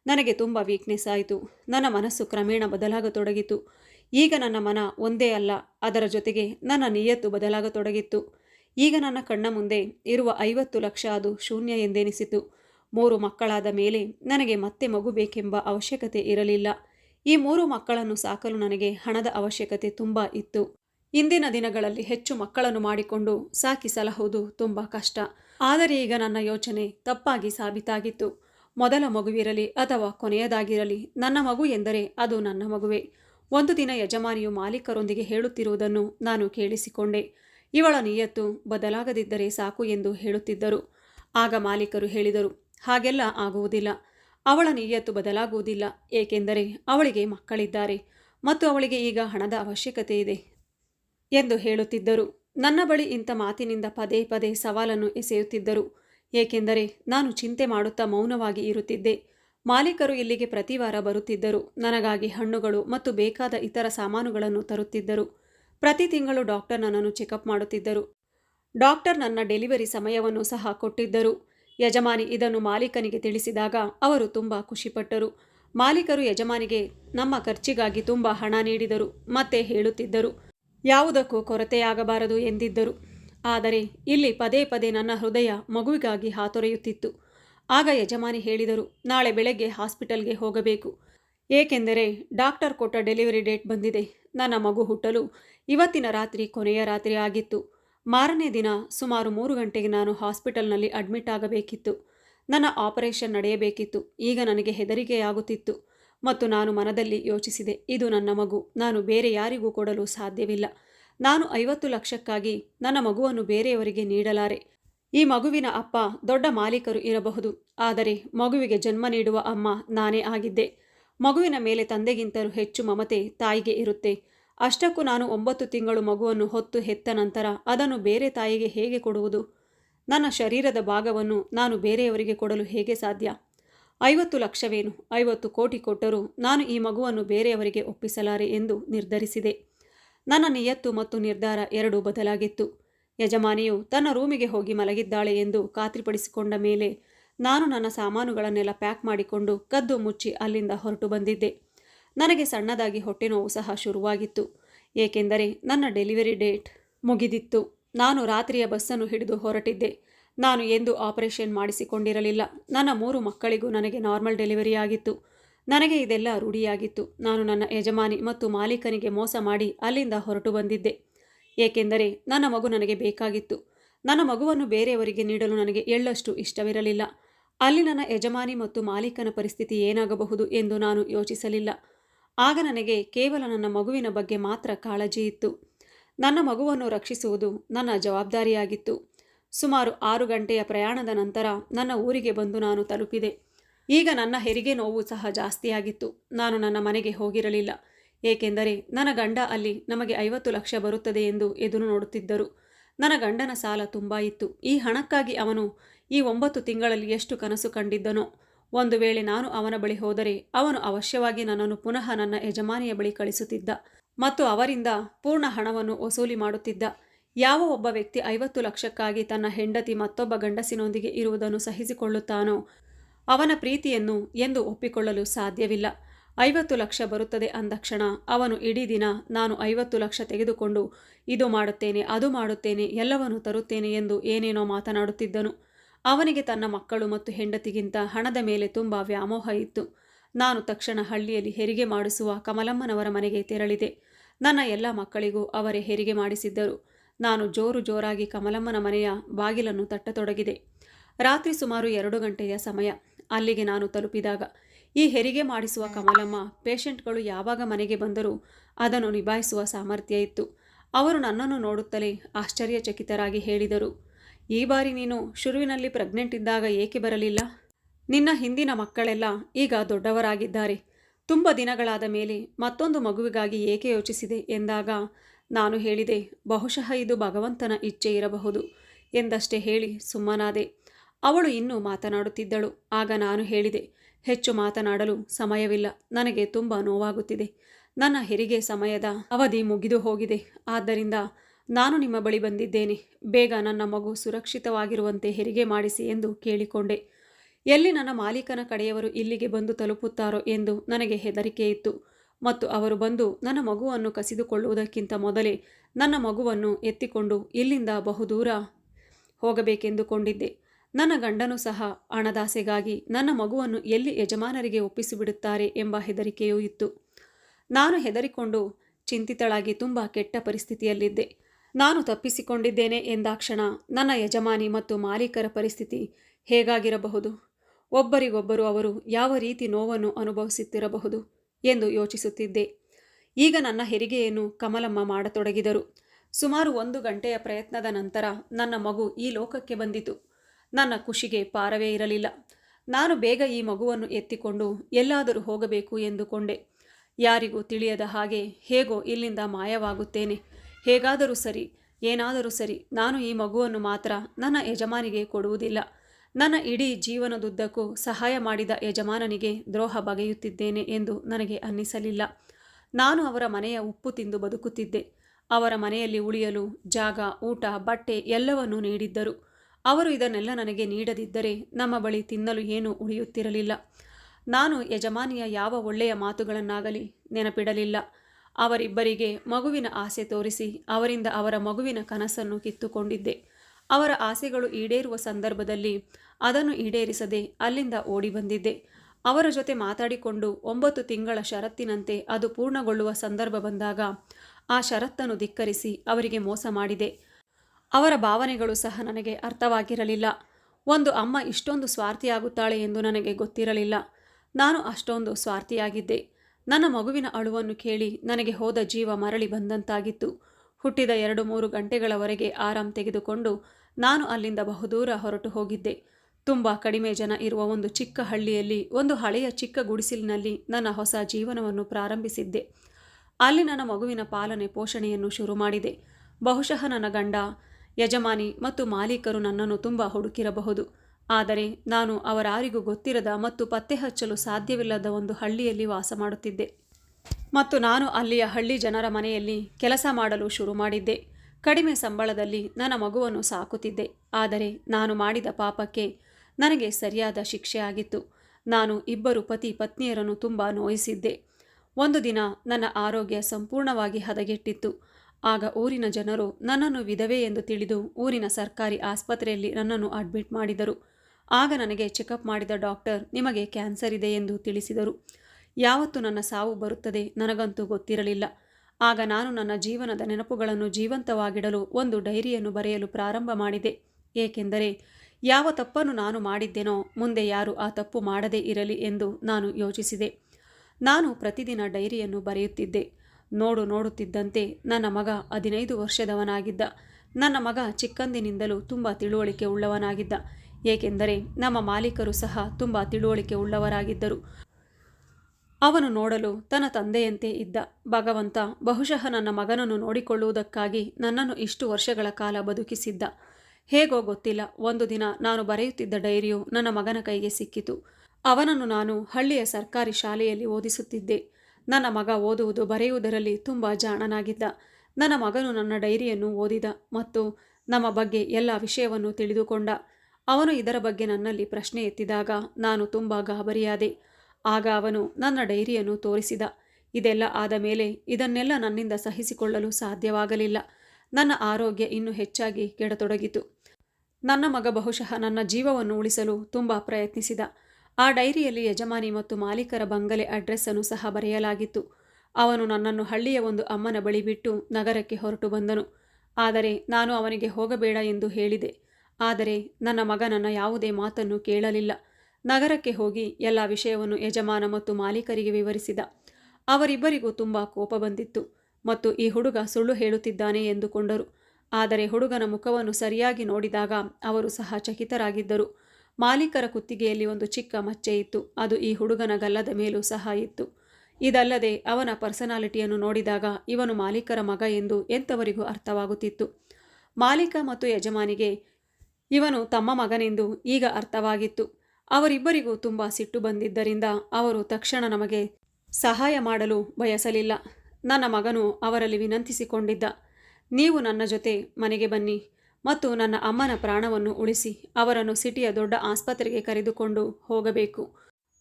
ನನಗೆ ತುಂಬ ವೀಕ್ನೆಸ್ ಆಯಿತು. ನನ್ನ ಮನಸ್ಸು ಕ್ರಮೇಣ ಬದಲಾಗತೊಡಗಿತು. ಈಗ ನನ್ನ ಮನ ಒಂದೇ ಅಲ್ಲ. ಅದರ ಜೊತೆಗೆ ನನ್ನ ನಿಯತ್ತು ಬದಲಾಗತೊಡಗಿತ್ತು. ಈಗ ನನ್ನ ಕಣ್ಣ ಮುಂದೆ ಇರುವ ಐವತ್ತು ಲಕ್ಷ ಅದು ಶೂನ್ಯ ಎಂದೆನಿಸಿತು. ಮೂರು ಮಕ್ಕಳಾದ ಮೇಲೆ ನನಗೆ ಮತ್ತೆ ಮಗು ಬೇಕೆಂಬ ಅವಶ್ಯಕತೆ ಇರಲಿಲ್ಲ. ಈ ಮೂರು ಮಕ್ಕಳನ್ನು ಸಾಕಲು ನನಗೆ ಹಣದ ಅವಶ್ಯಕತೆ ತುಂಬ ಇತ್ತು. ಇಂದಿನ ದಿನಗಳಲ್ಲಿ ಹೆಚ್ಚು ಮಕ್ಕಳನ್ನು ಮಾಡಿಕೊಂಡು ಸಾಕಿ ಸಲಹುವುದು ತುಂಬ ಕಷ್ಟ. ಆದರೆ ಈಗ ನನ್ನ ಯೋಚನೆ ತಪ್ಪಾಗಿ ಸಾಬೀತಾಗಿತ್ತು. ಮೊದಲ ಮಗುವಿರಲಿ ಅಥವಾ ಕೊನೆಯದಾಗಿರಲಿ ನನ್ನ ಮಗು ಎಂದರೆ ಅದು ನನ್ನ ಮಗುವೆ. ಒಂದು ದಿನ ಯಜಮಾನಿಯು ಮಾಲೀಕರೊಂದಿಗೆ ಹೇಳುತ್ತಿರುವುದನ್ನು ನಾನು ಕೇಳಿಸಿಕೊಂಡೆ. ಇವಳ ನಿಯತ್ತು ಬದಲಾಗದಿದ್ದರೆ ಸಾಕು ಎಂದು ಹೇಳುತ್ತಿದ್ದರು. ಆಗ ಮಾಲೀಕರು ಹೇಳಿದರು ಹಾಗೆಲ್ಲ ಆಗುವುದಿಲ್ಲ. ಅವಳ ನಿಯತ್ತು ಬದಲಾಗುವುದಿಲ್ಲ, ಏಕೆಂದರೆ ಅವಳಿಗೆ ಮಕ್ಕಳಿದ್ದಾರೆ ಮತ್ತು ಅವಳಿಗೆ ಈಗ ಹಣದ ಅವಶ್ಯಕತೆ ಇದೆ ಎಂದು ಹೇಳುತ್ತಿದ್ದರು. ನನ್ನ ಬಳಿ ಇಂಥ ಮಾತಿನಿಂದ ಪದೇ ಪದೇ ಸವಾಲನ್ನು ಎಸೆಯುತ್ತಿದ್ದರು. ಏಕೆಂದರೆ ನಾನು ಚಿಂತೆ ಮಾಡುತ್ತಾ ಮೌನವಾಗಿ ಇರುತ್ತಿದ್ದೆ. ಮಾಲೀಕರು ಇಲ್ಲಿಗೆ ಪ್ರತಿ ವಾರ ಬರುತ್ತಿದ್ದರು. ನನಗಾಗಿ ಹಣ್ಣುಗಳು ಮತ್ತು ಬೇಕಾದ ಇತರ ಸಾಮಾನುಗಳನ್ನು ತರುತ್ತಿದ್ದರು. ಪ್ರತಿ ತಿಂಗಳು ಡಾಕ್ಟರ್ ನನ್ನನ್ನು ಚೆಕಪ್ ಮಾಡುತ್ತಿದ್ದರು. ಡಾಕ್ಟರ್ ನನ್ನ ಡೆಲಿವರಿ ಸಮಯವನ್ನು ಸಹ ಕೊಟ್ಟಿದ್ದರು. ಯಜಮಾನಿ ಇದನ್ನು ಮಾಲೀಕನಿಗೆ ತಿಳಿಸಿದಾಗ ಅವರು ತುಂಬ ಖುಷಿಪಟ್ಟರು. ಮಾಲೀಕರು ಯಜಮಾನಿಗೆ, ನಮ್ಮ ಖರ್ಚಿಗಾಗಿ ತುಂಬ ಹಣ ನೀಡಿದರು, ಮತ್ತೆ ಹೇಳುತ್ತಿದ್ದರು. ಯಾವುದಕ್ಕೂ ಕೊರತೆಯಾಗಬಾರದು ಎಂದಿದ್ದರು. ಆದರೆ ಇಲ್ಲಿ ಪದೇ ಪದೇ ನನ್ನ ಹೃದಯ ಮಗುವಿಗಾಗಿ ಹಾತೊರೆಯುತ್ತಿತ್ತು. ಆಗ ಯಜಮಾನಿ ಹೇಳಿದರು, ನಾಳೆ ಬೆಳಗ್ಗೆ ಹಾಸ್ಪಿಟಲ್ಗೆ ಹೋಗಬೇಕು. ಏಕೆಂದರೆ ಡಾಕ್ಟರ್ ಕೊಟ್ಟ ಡೆಲಿವರಿ ಡೇಟ್ ಬಂದಿದೆ. ನನ್ನ ಮಗು ಹುಟ್ಟಲು ಇವತ್ತಿನ ರಾತ್ರಿ ಕೊನೆಯ ರಾತ್ರಿ ಆಗಿತ್ತು. ಮಾರನೇ ದಿನ ಸುಮಾರು ಮೂರು ಗಂಟೆಗೆ ನಾನು ಹಾಸ್ಪಿಟಲ್ನಲ್ಲಿ ಅಡ್ಮಿಟ್ ಆಗಬೇಕಿತ್ತು. ನನ್ನ ಆಪರೇಷನ್ ನಡೆಯಬೇಕಿತ್ತು. ಈಗ ನನಗೆ ಹೆದರಿಕೆಯಾಗುತ್ತಿತ್ತು. ಮತ್ತು ನಾನು ಮನದಲ್ಲಿ ಯೋಚಿಸಿದೆ, ಇದು ನನ್ನ ಮಗು. ನಾನು ಬೇರೆ ಯಾರಿಗೂ ಕೊಡಲು ಸಾಧ್ಯವಿಲ್ಲ. ನಾನು ಐವತ್ತು ಲಕ್ಷಕ್ಕಾಗಿ ನನ್ನ ಮಗುವನ್ನು ಬೇರೆಯವರಿಗೆ ನೀಡಲಾರೆ. ಈ ಮಗುವಿನ ಅಪ್ಪ ದೊಡ್ಡ ಮಾಲೀಕರು ಇರಬಹುದು. ಆದರೆ ಮಗುವಿಗೆ ಜನ್ಮ ನೀಡುವ ಅಮ್ಮ ನಾನೇ ಆಗಿದ್ದೆ. ಮಗುವಿನ ಮೇಲೆ ತಂದೆಗಿಂತಲೂ ಹೆಚ್ಚು ಮಮತೆ ತಾಯಿಗೆ ಇರುತ್ತೆ. ಅಷ್ಟಕ್ಕೂ ನಾನು ಒಂಬತ್ತು ತಿಂಗಳು ಮಗುವನ್ನು ಹೊತ್ತು ಹೆತ್ತ ನಂತರ ಅದನ್ನು ಬೇರೆ ತಾಯಿಗೆ ಹೇಗೆ ಕೊಡುವುದು? ನನ್ನ ಶರೀರದ ಭಾಗವನ್ನು ನಾನು ಬೇರೆಯವರಿಗೆ ಕೊಡಲು ಹೇಗೆ ಸಾಧ್ಯ? ಐವತ್ತು ಲಕ್ಷವೇನು? ಐವತ್ತು ಕೋಟಿ ಕೊಟ್ಟರೂ ನಾನು ಈ ಮಗುವನ್ನು ಬೇರೆಯವರಿಗೆ ಒಪ್ಪಿಸಲಾರೆ ಎಂದು ನಿರ್ಧರಿಸಿದೆ. ನನ್ನ ನಿಯತ್ತು ಮತ್ತು ನಿರ್ಧಾರ ಎರಡೂ ಬದಲಾಗಿತ್ತು. ಯಜಮಾನಿಯು ತನ್ನ ರೂಮಿಗೆ ಹೋಗಿ ಮಲಗಿದ್ದಾಳೆ ಎಂದು ಖಾತ್ರಿಪಡಿಸಿಕೊಂಡ ಮೇಲೆ ನಾನು ನನ್ನ ಸಾಮಾನುಗಳನ್ನೆಲ್ಲ ಪ್ಯಾಕ್ ಮಾಡಿಕೊಂಡು ಕದ್ದು ಮುಚ್ಚಿ ಅಲ್ಲಿಂದ ಹೊರಟು ಬಂದಿದ್ದೆ. ನನಗೆ ಸಣ್ಣದಾಗಿ ಹೊಟ್ಟೆ ನೋವು ಸಹ ಶುರುವಾಗಿತ್ತು. ಏಕೆಂದರೆ ನನ್ನ ಡೆಲಿವರಿ ಡೇಟ್ ಮುಗಿದಿತ್ತು. ನಾನು ರಾತ್ರಿಯ ಬಸ್ಸನ್ನು ಹಿಡಿದು ಹೊರಟಿದ್ದೆ. ನಾನು ಎಂದು ಆಪರೇಷನ್ ಮಾಡಿಸಿಕೊಂಡಿರಲಿಲ್ಲ. ನನ್ನ ಮೂರು ಮಕ್ಕಳಿಗೂ ನನಗೆ ನಾರ್ಮಲ್ ಡೆಲಿವರಿ ಆಗಿತ್ತು. ನನಗೆ ಇದೆಲ್ಲ ರೂಢಿಯಾಗಿತ್ತು. ನಾನು ನನ್ನ ಯಜಮಾನಿ ಮತ್ತು ಮಾಲೀಕನಿಗೆ ಮೋಸ ಮಾಡಿ ಅಲ್ಲಿಂದ ಹೊರಟು ಬಂದಿದ್ದೆ. ಏಕೆಂದರೆ ನನ್ನ ಮಗು ನನಗೆ ಬೇಕಾಗಿತ್ತು. ನನ್ನ ಮಗುವನ್ನು ಬೇರೆಯವರಿಗೆ ನೀಡಲು ನನಗೆ ಎಳ್ಳಷ್ಟು ಇಷ್ಟವಿರಲಿಲ್ಲ. ಅಲ್ಲಿ ನನ್ನ ಯಜಮಾನಿ ಮತ್ತು ಮಾಲೀಕನ ಪರಿಸ್ಥಿತಿ ಏನಾಗಬಹುದು ಎಂದು ನಾನು ಯೋಚಿಸಲಿಲ್ಲ. ಆಗ ನನಗೆ ಕೇವಲ ನನ್ನ ಮಗುವಿನ ಬಗ್ಗೆ ಮಾತ್ರ ಕಾಳಜಿ ಇತ್ತು. ನನ್ನ ಮಗುವನ್ನು ರಕ್ಷಿಸುವುದು ನನ್ನ ಜವಾಬ್ದಾರಿಯಾಗಿತ್ತು. ಸುಮಾರು ಆರು ಗಂಟೆಯ ಪ್ರಯಾಣದ ನಂತರ ನನ್ನ ಊರಿಗೆ ಬಂದು ನಾನು ತಲುಪಿದೆ. ಈಗ ನನ್ನ ಹೆರಿಗೆ ನೋವು ಸಹ ಜಾಸ್ತಿಯಾಗಿತ್ತು. ನಾನು ನನ್ನ ಮನೆಗೆ ಹೋಗಿರಲಿಲ್ಲ. ಏಕೆಂದರೆ ನನ್ನ ಗಂಡ ಅಲ್ಲಿ ನಮಗೆ ಐವತ್ತು ಲಕ್ಷ ಬರುತ್ತದೆ ಎಂದು ಎದುರು ನೋಡುತ್ತಿದ್ದರು. ನನ್ನ ಗಂಡನ ಸಾಲ ತುಂಬ ಇತ್ತು. ಈ ಹಣಕ್ಕಾಗಿ ಅವನು ಈ ಒಂಬತ್ತು ತಿಂಗಳಲ್ಲಿ ಎಷ್ಟು ಕನಸು ಕಂಡಿದ್ದನೋ ಒಂದು ವೇಳೆ ನಾನು ಅವನ ಬಳಿ ಹೋದರೆ ಅವನು ಅವಶ್ಯವಾಗಿ ನನ್ನನ್ನು ಪುನಃ ನನ್ನ ಯಜಮಾನಿಯ ಬಳಿ ಕಳಿಸುತ್ತಿದ್ದ ಮತ್ತು ಅವರಿಂದ ಪೂರ್ಣ ಹಣವನ್ನು ವಸೂಲಿ ಮಾಡುತ್ತಿದ್ದ. ಯಾವ ಒಬ್ಬ ವ್ಯಕ್ತಿ ಐವತ್ತು ಲಕ್ಷಕ್ಕಾಗಿ ತನ್ನ ಹೆಂಡತಿ ಮತ್ತೊಬ್ಬ ಗಂಡಸಿನೊಂದಿಗೆ ಇರುವುದನ್ನು ಸಹಿಸಿಕೊಳ್ಳುತ್ತಾನೋ ಅವನ ಪ್ರೀತಿಯನ್ನು ಎಂದು ಒಪ್ಪಿಕೊಳ್ಳಲು ಸಾಧ್ಯವಿಲ್ಲ. ಐವತ್ತು ಲಕ್ಷ ಬರುತ್ತದೆ ಅಂದಕ್ಷಣ ಅವನು ಇಡೀ ದಿನ ನಾನು ಐವತ್ತು ಲಕ್ಷ ತೆಗೆದುಕೊಂಡು ಇದು ಮಾಡುತ್ತೇನೆ, ಅದು ಮಾಡುತ್ತೇನೆ, ಎಲ್ಲವನ್ನು ತರುತ್ತೇನೆ ಎಂದು ಏನೇನೋ ಮಾತನಾಡುತ್ತಿದ್ದನು. ಅವನಿಗೆ ತನ್ನ ಮಕ್ಕಳು ಮತ್ತು ಹೆಂಡತಿಗಿಂತ ಹಣದ ಮೇಲೆ ತುಂಬ ವ್ಯಾಮೋಹ ಇತ್ತು. ನಾನು ತಕ್ಷಣ ಹಳ್ಳಿಯಲ್ಲಿ ಹೆರಿಗೆ ಮಾಡಿಸುವ ಕಮಲಮ್ಮನವರ ಮನೆಗೆ ತೆರಳಿದೆ. ನನ್ನ ಎಲ್ಲ ಮಕ್ಕಳಿಗೂ ಅವರೇ ಹೆರಿಗೆ ಮಾಡಿಸಿದ್ದರು. ನಾನು ಜೋರು ಜೋರಾಗಿ ಕಮಲಮ್ಮನ ಮನೆಯ ಬಾಗಿಲನ್ನು ತಟ್ಟತೊಡಗಿದೆ. ರಾತ್ರಿ ಸುಮಾರು ಎರಡು ಗಂಟೆಯ ಸಮಯ. ಅಲ್ಲಿಗೆ ನಾನು ತಲುಪಿದಾಗ, ಈ ಹೆರಿಗೆ ಮಾಡಿಸುವ ಕಮಲಮ್ಮ ಪೇಷಂಟ್ಗಳು ಯಾವಾಗ ಮನೆಗೆ ಬಂದರೂ ಅದನ್ನು ನಿಭಾಯಿಸುವ ಸಾಮರ್ಥ್ಯ ಇತ್ತು. ಅವರು ನನ್ನನ್ನು ನೋಡುತ್ತಲೇ ಆಶ್ಚರ್ಯಚಕಿತರಾಗಿ ಹೇಳಿದರು. ಈ ಬಾರಿ ನೀನು ಶುರುವಿನಲ್ಲಿ ಪ್ರೆಗ್ನೆಂಟ್ ಇದ್ದಾಗ ಏಕೆ ಬರಲಿಲ್ಲ? ನಿನ್ನ ಹಿಂದಿನ ಮಕ್ಕಳೆಲ್ಲ ಈಗ ದೊಡ್ಡವರಾಗಿದ್ದಾರೆ. ತುಂಬ ದಿನಗಳಾದ ಮೇಲೆ ಮತ್ತೊಂದು ಮಗುವಿಗಾಗಿ ಏಕೆ ಯೋಚಿಸಿದೆ ಎಂದಾಗ, ನಾನು ಹೇಳಿದೆ, ಬಹುಶಃ ಇದು ಭಗವಂತನ ಇಚ್ಛೆ ಇರಬಹುದು ಎಂದಷ್ಟೇ ಹೇಳಿ ಸುಮ್ಮನಾದೆ. ಅವಳು ಇನ್ನೂ ಮಾತನಾಡುತ್ತಿದ್ದಳು. ಆಗ ನಾನು ಹೇಳಿದೆ, ಹೆಚ್ಚು ಮಾತನಾಡಲು ಸಮಯವಿಲ್ಲ, ನನಗೆ ತುಂಬ ನೋವಾಗುತ್ತಿದೆ. ನನ್ನ ಹೆರಿಗೆ ಸಮಯದ ಅವಧಿ ಮುಗಿದು ಹೋಗಿದೆ. ಆದ್ದರಿಂದ ನಾನು ನಿಮ್ಮ ಬಳಿ ಬಂದಿದ್ದೇನೆ. ಬೇಗ ನನ್ನ ಮಗು ಸುರಕ್ಷಿತವಾಗಿರುವಂತೆ ಹೆರಿಗೆ ಮಾಡಿಸಿ ಎಂದು ಕೇಳಿಕೊಂಡೆ. ಎಲ್ಲಿ ನನ್ನ ಮಾಲೀಕನ ಕಡೆಯವರು ಇಲ್ಲಿಗೆ ಬಂದು ತಲುಪುತ್ತಾರೋ ಎಂದು ನನಗೆ ಹೆದರಿಕೆ ಇತ್ತು ಮತ್ತು ಅವರು ಬಂದು ನನ್ನ ಮಗುವನ್ನು ಕಸಿದುಕೊಳ್ಳುವುದಕ್ಕಿಂತ ಮೊದಲೇ ನನ್ನ ಮಗುವನ್ನು ಎತ್ತಿಕೊಂಡು ಇಲ್ಲಿಂದ ಬಹುದೂರ ಹೋಗಬೇಕೆಂದುಕೊಂಡಿದ್ದೆ. ನನ್ನ ಗಂಡನು ಸಹ ಹಣದಾಸೆಗಾಗಿ ನನ್ನ ಮಗುವನ್ನು ಎಲ್ಲಿ ಯಜಮಾನರಿಗೆ ಒಪ್ಪಿಸಿಬಿಡುತ್ತಾರೆ ಎಂಬ ಹೆದರಿಕೆಯೂ ಇತ್ತು. ನಾನು ಹೆದರಿಕೊಂಡು ಚಿಂತಿತಳಾಗಿ ತುಂಬ ಕೆಟ್ಟ ಪರಿಸ್ಥಿತಿಯಲ್ಲಿದ್ದೆ. ನಾನು ತಪ್ಪಿಸಿಕೊಂಡಿದ್ದೇನೆ ಎಂದಾಕ್ಷಣ ನನ್ನ ಯಜಮಾನಿ ಮತ್ತು ಮಾಲೀಕರ ಪರಿಸ್ಥಿತಿ ಹೇಗಾಗಿರಬಹುದು? ಒಬ್ಬರಿಗೊಬ್ಬರು ಅವರು ಯಾವ ರೀತಿ ನೋವನ್ನು ಅನುಭವಿಸುತ್ತಿರಬಹುದು ಎಂದು ಯೋಚಿಸುತ್ತಿದ್ದೆ. ಈಗ ನನ್ನ ಹೆರಿಗೆಯನ್ನು ಕಮಲಮ್ಮ ಮಾಡತೊಡಗಿದರು. ಸುಮಾರು ಒಂದು ಗಂಟೆಯ ಪ್ರಯತ್ನದ ನಂತರ ನನ್ನ ಮಗು ಈ ಲೋಕಕ್ಕೆ ಬಂದಿತು. ನನ್ನ ಖುಷಿಗೆ ಪಾರವೇ ಇರಲಿಲ್ಲ. ನಾನು ಬೇಗ ಈ ಮಗುವನ್ನು ಎತ್ತಿಕೊಂಡು ಎಲ್ಲಾದರೂ ಹೋಗಬೇಕು ಎಂದುಕೊಂಡೆ. ಯಾರಿಗೂ ತಿಳಿಯದ ಹಾಗೆ ಹೇಗೋ ಇಲ್ಲಿಂದ ಮಾಯವಾಗುತ್ತೇನೆ. ಹೇಗಾದರೂ ಸರಿ, ಏನಾದರೂ ಸರಿ, ನಾನು ಈ ಮಗುವನ್ನು ಮಾತ್ರ ನನ್ನ ಯಜಮಾನಿಗೆ ಕೊಡುವುದಿಲ್ಲ. ನನ್ನ ಇಡೀ ಜೀವನದುದ್ದಕ್ಕೂ ಸಹಾಯ ಮಾಡಿದ ಯಜಮಾನನಿಗೆ ದ್ರೋಹ ಬಗೆಯುತ್ತಿದ್ದೇನೆ ಎಂದು ನನಗೆ ಅನ್ನಿಸಲಿಲ್ಲ. ನಾನು ಅವರ ಮನೆಯ ಉಪ್ಪು ತಿಂದು ಬದುಕುತ್ತಿದ್ದೆ. ಅವರ ಮನೆಯಲ್ಲಿ ಉಳಿಯಲು ಜಾಗ, ಊಟ, ಬಟ್ಟೆ ಎಲ್ಲವನ್ನೂ ನೀಡಿದ್ದರು. ಅವರು ಇದನ್ನೆಲ್ಲ ನನಗೆ ನೀಡದಿದ್ದರೆ ನಮ್ಮ ಬಳಿ ತಿನ್ನಲು ಏನೂ ಉಳಿಯುತ್ತಿರಲಿಲ್ಲ. ನಾನು ಯಜಮಾನಿಯ ಯಾವ ಒಳ್ಳೆಯ ಮಾತುಗಳನ್ನಾಗಲಿ ನೆನಪಿಡಲಿಲ್ಲ. ಅವರಿಬ್ಬರಿಗೆ ಮಗುವಿನ ಆಸೆ ತೋರಿಸಿ ಅವರಿಂದ ಅವರ ಮಗುವಿನ ಕನಸನ್ನು ಕಿತ್ತುಕೊಂಡಿದ್ದೆ. ಅವರ ಆಸೆಗಳು ಈಡೇರುವ ಸಂದರ್ಭದಲ್ಲಿ ಅದನ್ನು ಈಡೇರಿಸದೆ ಅಲ್ಲಿಂದ ಓಡಿ ಬಂದಿದ್ದೆ ಅವರ ಜೊತೆ ಮಾತಾಡಿಕೊಂಡು ಒಂಬತ್ತು ತಿಂಗಳ ಷರತ್ತಿನಂತೆ ಅದು ಪೂರ್ಣಗೊಳ್ಳುವ ಸಂದರ್ಭ ಬಂದಾಗ ಆ ಷರತ್ತನ್ನು ಧಿಕ್ಕರಿಸಿ ಅವರಿಗೆ ಮೋಸ ಮಾಡಿದೆ. ಅವರ ಭಾವನೆಗಳು ಸಹ ನನಗೆ ಅರ್ಥವಾಗಿರಲಿಲ್ಲ. ಒಂದು ಅಮ್ಮ ಇಷ್ಟೊಂದು ಸ್ವಾರ್ಥಿಯಾಗುತ್ತಾಳೆ ಎಂದು ನನಗೆ ಗೊತ್ತಿರಲಿಲ್ಲ. ನಾನು ಅಷ್ಟೊಂದು ಸ್ವಾರ್ಥಿಯಾಗಿದ್ದೆ. ನನ್ನ ಮಗುವಿನ ಅಳುವನ್ನು ಕೇಳಿ ನನಗೆ ಹೋದ ಜೀವ ಮರಳಿ ಬಂದಂತಾಗಿತ್ತು. ಹುಟ್ಟಿದ ಎರಡು ಮೂರು ಗಂಟೆಗಳವರೆಗೆ ಆರಾಮ್ ತೆಗೆದುಕೊಂಡು ನಾನು ಅಲ್ಲಿಂದ ಬಹುದೂರ ಹೊರಟು ಹೋಗಿದ್ದೆ. ತುಂಬ ಕಡಿಮೆ ಜನ ಇರುವ ಒಂದು ಚಿಕ್ಕ ಹಳ್ಳಿಯಲ್ಲಿ ಒಂದು ಹಳೆಯ ಚಿಕ್ಕ ಗುಡಿಸಿಲಿನಲ್ಲಿ ನನ್ನ ಹೊಸ ಜೀವನವನ್ನು ಪ್ರಾರಂಭಿಸಿದ್ದೆ. ಅಲ್ಲಿ ನನ್ನ ಮಗುವಿನ ಪಾಲನೆ ಪೋಷಣೆಯನ್ನು ಶುರು ಮಾಡಿದೆ. ಬಹುಶಃ ನನ್ನ ಗಂಡ, ಯಜಮಾನಿ ಮತ್ತು ಮಾಲೀಕರು ನನ್ನನ್ನು ತುಂಬ ಹುಡುಕಿರಬಹುದು. ಆದರೆ ನಾನು ಅವರಾರಿಗೂ ಗೊತ್ತಿರದ ಮತ್ತು ಪತ್ತೆ ಹಚ್ಚಲು ಸಾಧ್ಯವಿಲ್ಲದ ಒಂದು ಹಳ್ಳಿಯಲ್ಲಿ ವಾಸ ಮಾಡುತ್ತಿದ್ದೆ. ಮತ್ತು ನಾನು ಅಲ್ಲಿಯ ಹಳ್ಳಿ ಜನರ ಮನೆಯಲ್ಲಿ ಕೆಲಸ ಮಾಡಲು ಶುರು ಮಾಡಿದ್ದೆ. ಕಡಿಮೆ ಸಂಬಳದಲ್ಲಿ ನನ್ನ ಮಗುವನ್ನು ಸಾಕುತ್ತಿದ್ದೆ. ಆದರೆ ನಾನು ಮಾಡಿದ ಪಾಪಕ್ಕೆ ನನಗೆ ಸರಿಯಾದ ಶಿಕ್ಷೆ ಆಗಿತ್ತು. ನಾನು ಇಬ್ಬರು ಪತಿ ಪತ್ನಿಯರನ್ನು ತುಂಬ ನೋಯಿಸಿದ್ದೆ. ಒಂದು ದಿನ ನನ್ನ ಆರೋಗ್ಯ ಸಂಪೂರ್ಣವಾಗಿ ಹದಗೆಟ್ಟಿತ್ತು. ಆಗ ಊರಿನ ಜನರು ನನ್ನನ್ನು ವಿಧವೆ ಎಂದು ತಿಳಿದು ಊರಿನ ಸರ್ಕಾರಿ ಆಸ್ಪತ್ರೆಯಲ್ಲಿ ನನ್ನನ್ನು ಅಡ್ಮಿಟ್ ಮಾಡಿದರು. ಆಗ ನನಗೆ ಚೆಕಪ್ ಮಾಡಿದ ಡಾಕ್ಟರ್, ನಿಮಗೆ ಕ್ಯಾನ್ಸರ್ ಇದೆ ಎಂದು ತಿಳಿಸಿದರು. ಯಾವತ್ತು ನನ್ನ ಸಾವು ಬರುತ್ತದೆ ನನಗಂತೂ ಗೊತ್ತಿರಲಿಲ್ಲ. ಆಗ ನಾನು ನನ್ನ ಜೀವನದ ನೆನಪುಗಳನ್ನು ಜೀವಂತವಾಗಿಡಲು ಒಂದು ಡೈರಿಯನ್ನು ಬರೆಯಲು ಪ್ರಾರಂಭ ಮಾಡಿದೆ. ಏಕೆಂದರೆ, ಯಾವ ತಪ್ಪನ್ನು ನಾನು ಮಾಡಿದ್ದೇನೋ ಮುಂದೆ ಯಾರು ಆ ತಪ್ಪು ಮಾಡದೇ ಇರಲಿ ಎಂದು ನಾನು ಯೋಚಿಸಿದೆ. ನಾನು ಪ್ರತಿದಿನ ಡೈರಿಯನ್ನು ಬರೆಯುತ್ತಿದ್ದೆ. ನೋಡು ನೋಡುತ್ತಿದ್ದಂತೆ ನನ್ನ ಮಗ ಹದಿನೈದು ವರ್ಷದವನಾಗಿದ್ದ. ನನ್ನ ಮಗ ಚಿಕ್ಕಂದಿನಿಂದಲೂ ತುಂಬ ತಿಳುವಳಿಕೆ ಉಳ್ಳವನಾಗಿದ್ದ. ಏಕೆಂದರೆ ನಮ್ಮ ಮಾಲೀಕರು ಸಹ ತುಂಬ ತಿಳುವಳಿಕೆ ಉಳ್ಳವರಾಗಿದ್ದರು. ಅವನು ನೋಡಲು ತನ್ನ ತಂದೆಯಂತೆ ಇದ್ದ. ಭಗವಂತ ಬಹುಶಃ ನನ್ನ ಮಗನನ್ನು ನೋಡಿಕೊಳ್ಳುವುದಕ್ಕಾಗಿ ನನ್ನನ್ನು ಇಷ್ಟು ವರ್ಷಗಳ ಕಾಲ ಬದುಕಿಸಿದ್ದ. ಹೇಗೋ ಗೊತ್ತಿಲ್ಲ, ಒಂದು ದಿನ ನಾನು ಬರೆಯುತ್ತಿದ್ದ ಡೈರಿಯು ನನ್ನ ಮಗನ ಕೈಗೆ ಸಿಕ್ಕಿತು. ಅವನನ್ನು ನಾನು ಹಳ್ಳಿಯ ಸರ್ಕಾರಿ ಶಾಲೆಯಲ್ಲಿ ಓದಿಸುತ್ತಿದ್ದೆ. ನನ್ನ ಮಗ ಓದುವುದು ಬರೆಯುವುದರಲ್ಲಿ ತುಂಬ ಜಾಣನಾಗಿದ್ದ. ನನ್ನ ಮಗನು ನನ್ನ ಡೈರಿಯನ್ನು ಓದಿದ ಮತ್ತು ನಮ್ಮ ಬಗ್ಗೆ ಎಲ್ಲ ವಿಷಯವನ್ನು ತಿಳಿದುಕೊಂಡ. ಅವನು ಇದರ ಬಗ್ಗೆ ನನ್ನಲ್ಲಿ ಪ್ರಶ್ನೆ ಎತ್ತಿದಾಗ ನಾನು ತುಂಬ ಗಾಬರಿಯಾದೆ. ಆಗ ಅವನು ನನ್ನ ಡೈರಿಯನ್ನು ತೋರಿಸಿದ. ಇದೆಲ್ಲ ಆದ ಮೇಲೆ ಇದನ್ನೆಲ್ಲ ನನ್ನಿಂದ ಸಹಿಸಿಕೊಳ್ಳಲು ಸಾಧ್ಯವಾಗಲಿಲ್ಲ. ನನ್ನ ಆರೋಗ್ಯ ಇನ್ನೂ ಹೆಚ್ಚಾಗಿ ಕೆಡತೊಡಗಿತು. ನನ್ನ ಮಗ ಬಹುಶಃ ನನ್ನ ಜೀವವನ್ನು ಉಳಿಸಲು ತುಂಬ ಪ್ರಯತ್ನಿಸಿದ. ಆ ಡೈರಿಯಲ್ಲಿ ಯಜಮಾನಿ ಮತ್ತು ಮಾಲೀಕರ ಬಂಗಲೆ ಅಡ್ರೆಸ್ಸನ್ನು ಸಹ ಬರೆಯಲಾಗಿತ್ತು. ಅವನು ನನ್ನನ್ನು ಹಳ್ಳಿಯ ಒಂದು ಅಮ್ಮನ ಬಳಿ ಬಿಟ್ಟು ನಗರಕ್ಕೆ ಹೊರಟು ಬಂದನು. ಆದರೆ ನಾನು ಅವನಿಗೆ ಹೋಗಬೇಡ ಎಂದು ಹೇಳಿದೆ. ಆದರೆ ನನ್ನ ಮಗ ನನ್ನ ಯಾವುದೇ ಮಾತನ್ನು ಕೇಳಲಿಲ್ಲ. ನಗರಕ್ಕೆ ಹೋಗಿ ಎಲ್ಲ ವಿಷಯವನ್ನು ಯಜಮಾನ ಮತ್ತು ಮಾಲೀಕರಿಗೆ ವಿವರಿಸಿದ. ಅವರಿಬ್ಬರಿಗೂ ತುಂಬ ಕೋಪ ಬಂದಿತ್ತು ಮತ್ತು ಈ ಹುಡುಗ ಸುಳ್ಳು ಹೇಳುತ್ತಿದ್ದಾನೆ ಎಂದುಕೊಂಡರು. ಆದರೆ ಹುಡುಗನ ಮುಖವನ್ನು ಸರಿಯಾಗಿ ನೋಡಿದಾಗ ಅವರು ಸಹ ಚಕಿತರಾಗಿದ್ದರು. ಮಾಲೀಕರ ಕುತ್ತಿಗೆಯಲ್ಲಿ ಒಂದು ಚಿಕ್ಕ ಮಚ್ಚೆ ಇತ್ತು. ಅದು ಈ ಹುಡುಗನ ಗಲ್ಲದ ಮೇಲೂ ಸಹ ಇತ್ತು. ಇದಲ್ಲದೆ ಅವನ ಪರ್ಸನಾಲಿಟಿಯನ್ನು ನೋಡಿದಾಗ ಇವನು ಮಾಲೀಕರ ಮಗ ಎಂದು ಎಂಥವರಿಗೂ ಅರ್ಥವಾಗುತ್ತಿತ್ತು. ಮಾಲೀಕ ಮತ್ತು ಯಜಮಾನಿಗೆ ಇವನು ತಮ್ಮ ಮಗನೆಂದು ಈಗ ಅರ್ಥವಾಗಿತ್ತು. ಅವರಿಬ್ಬರಿಗೂ ತುಂಬ ಸಿಟ್ಟು ಬಂದಿದ್ದರಿಂದ ಅವರು ತಕ್ಷಣ ನಮಗೆ ಸಹಾಯ ಮಾಡಲು ಬಯಸಲಿಲ್ಲ. ನನ್ನ ಮಗನು ಅವರಲ್ಲಿ ವಿನಂತಿಸಿಕೊಂಡಿದ್ದ, ನೀವು ನನ್ನ ಜೊತೆ ಮನೆಗೆ ಬನ್ನಿ ಮತ್ತು ನನ್ನ ಅಮ್ಮನ ಪ್ರಾಣವನ್ನು ಉಳಿಸಿ, ಅವರನ್ನು ಸಿಟಿಯ ದೊಡ್ಡ ಆಸ್ಪತ್ರೆಗೆ ಕರೆದುಕೊಂಡು ಹೋಗಬೇಕು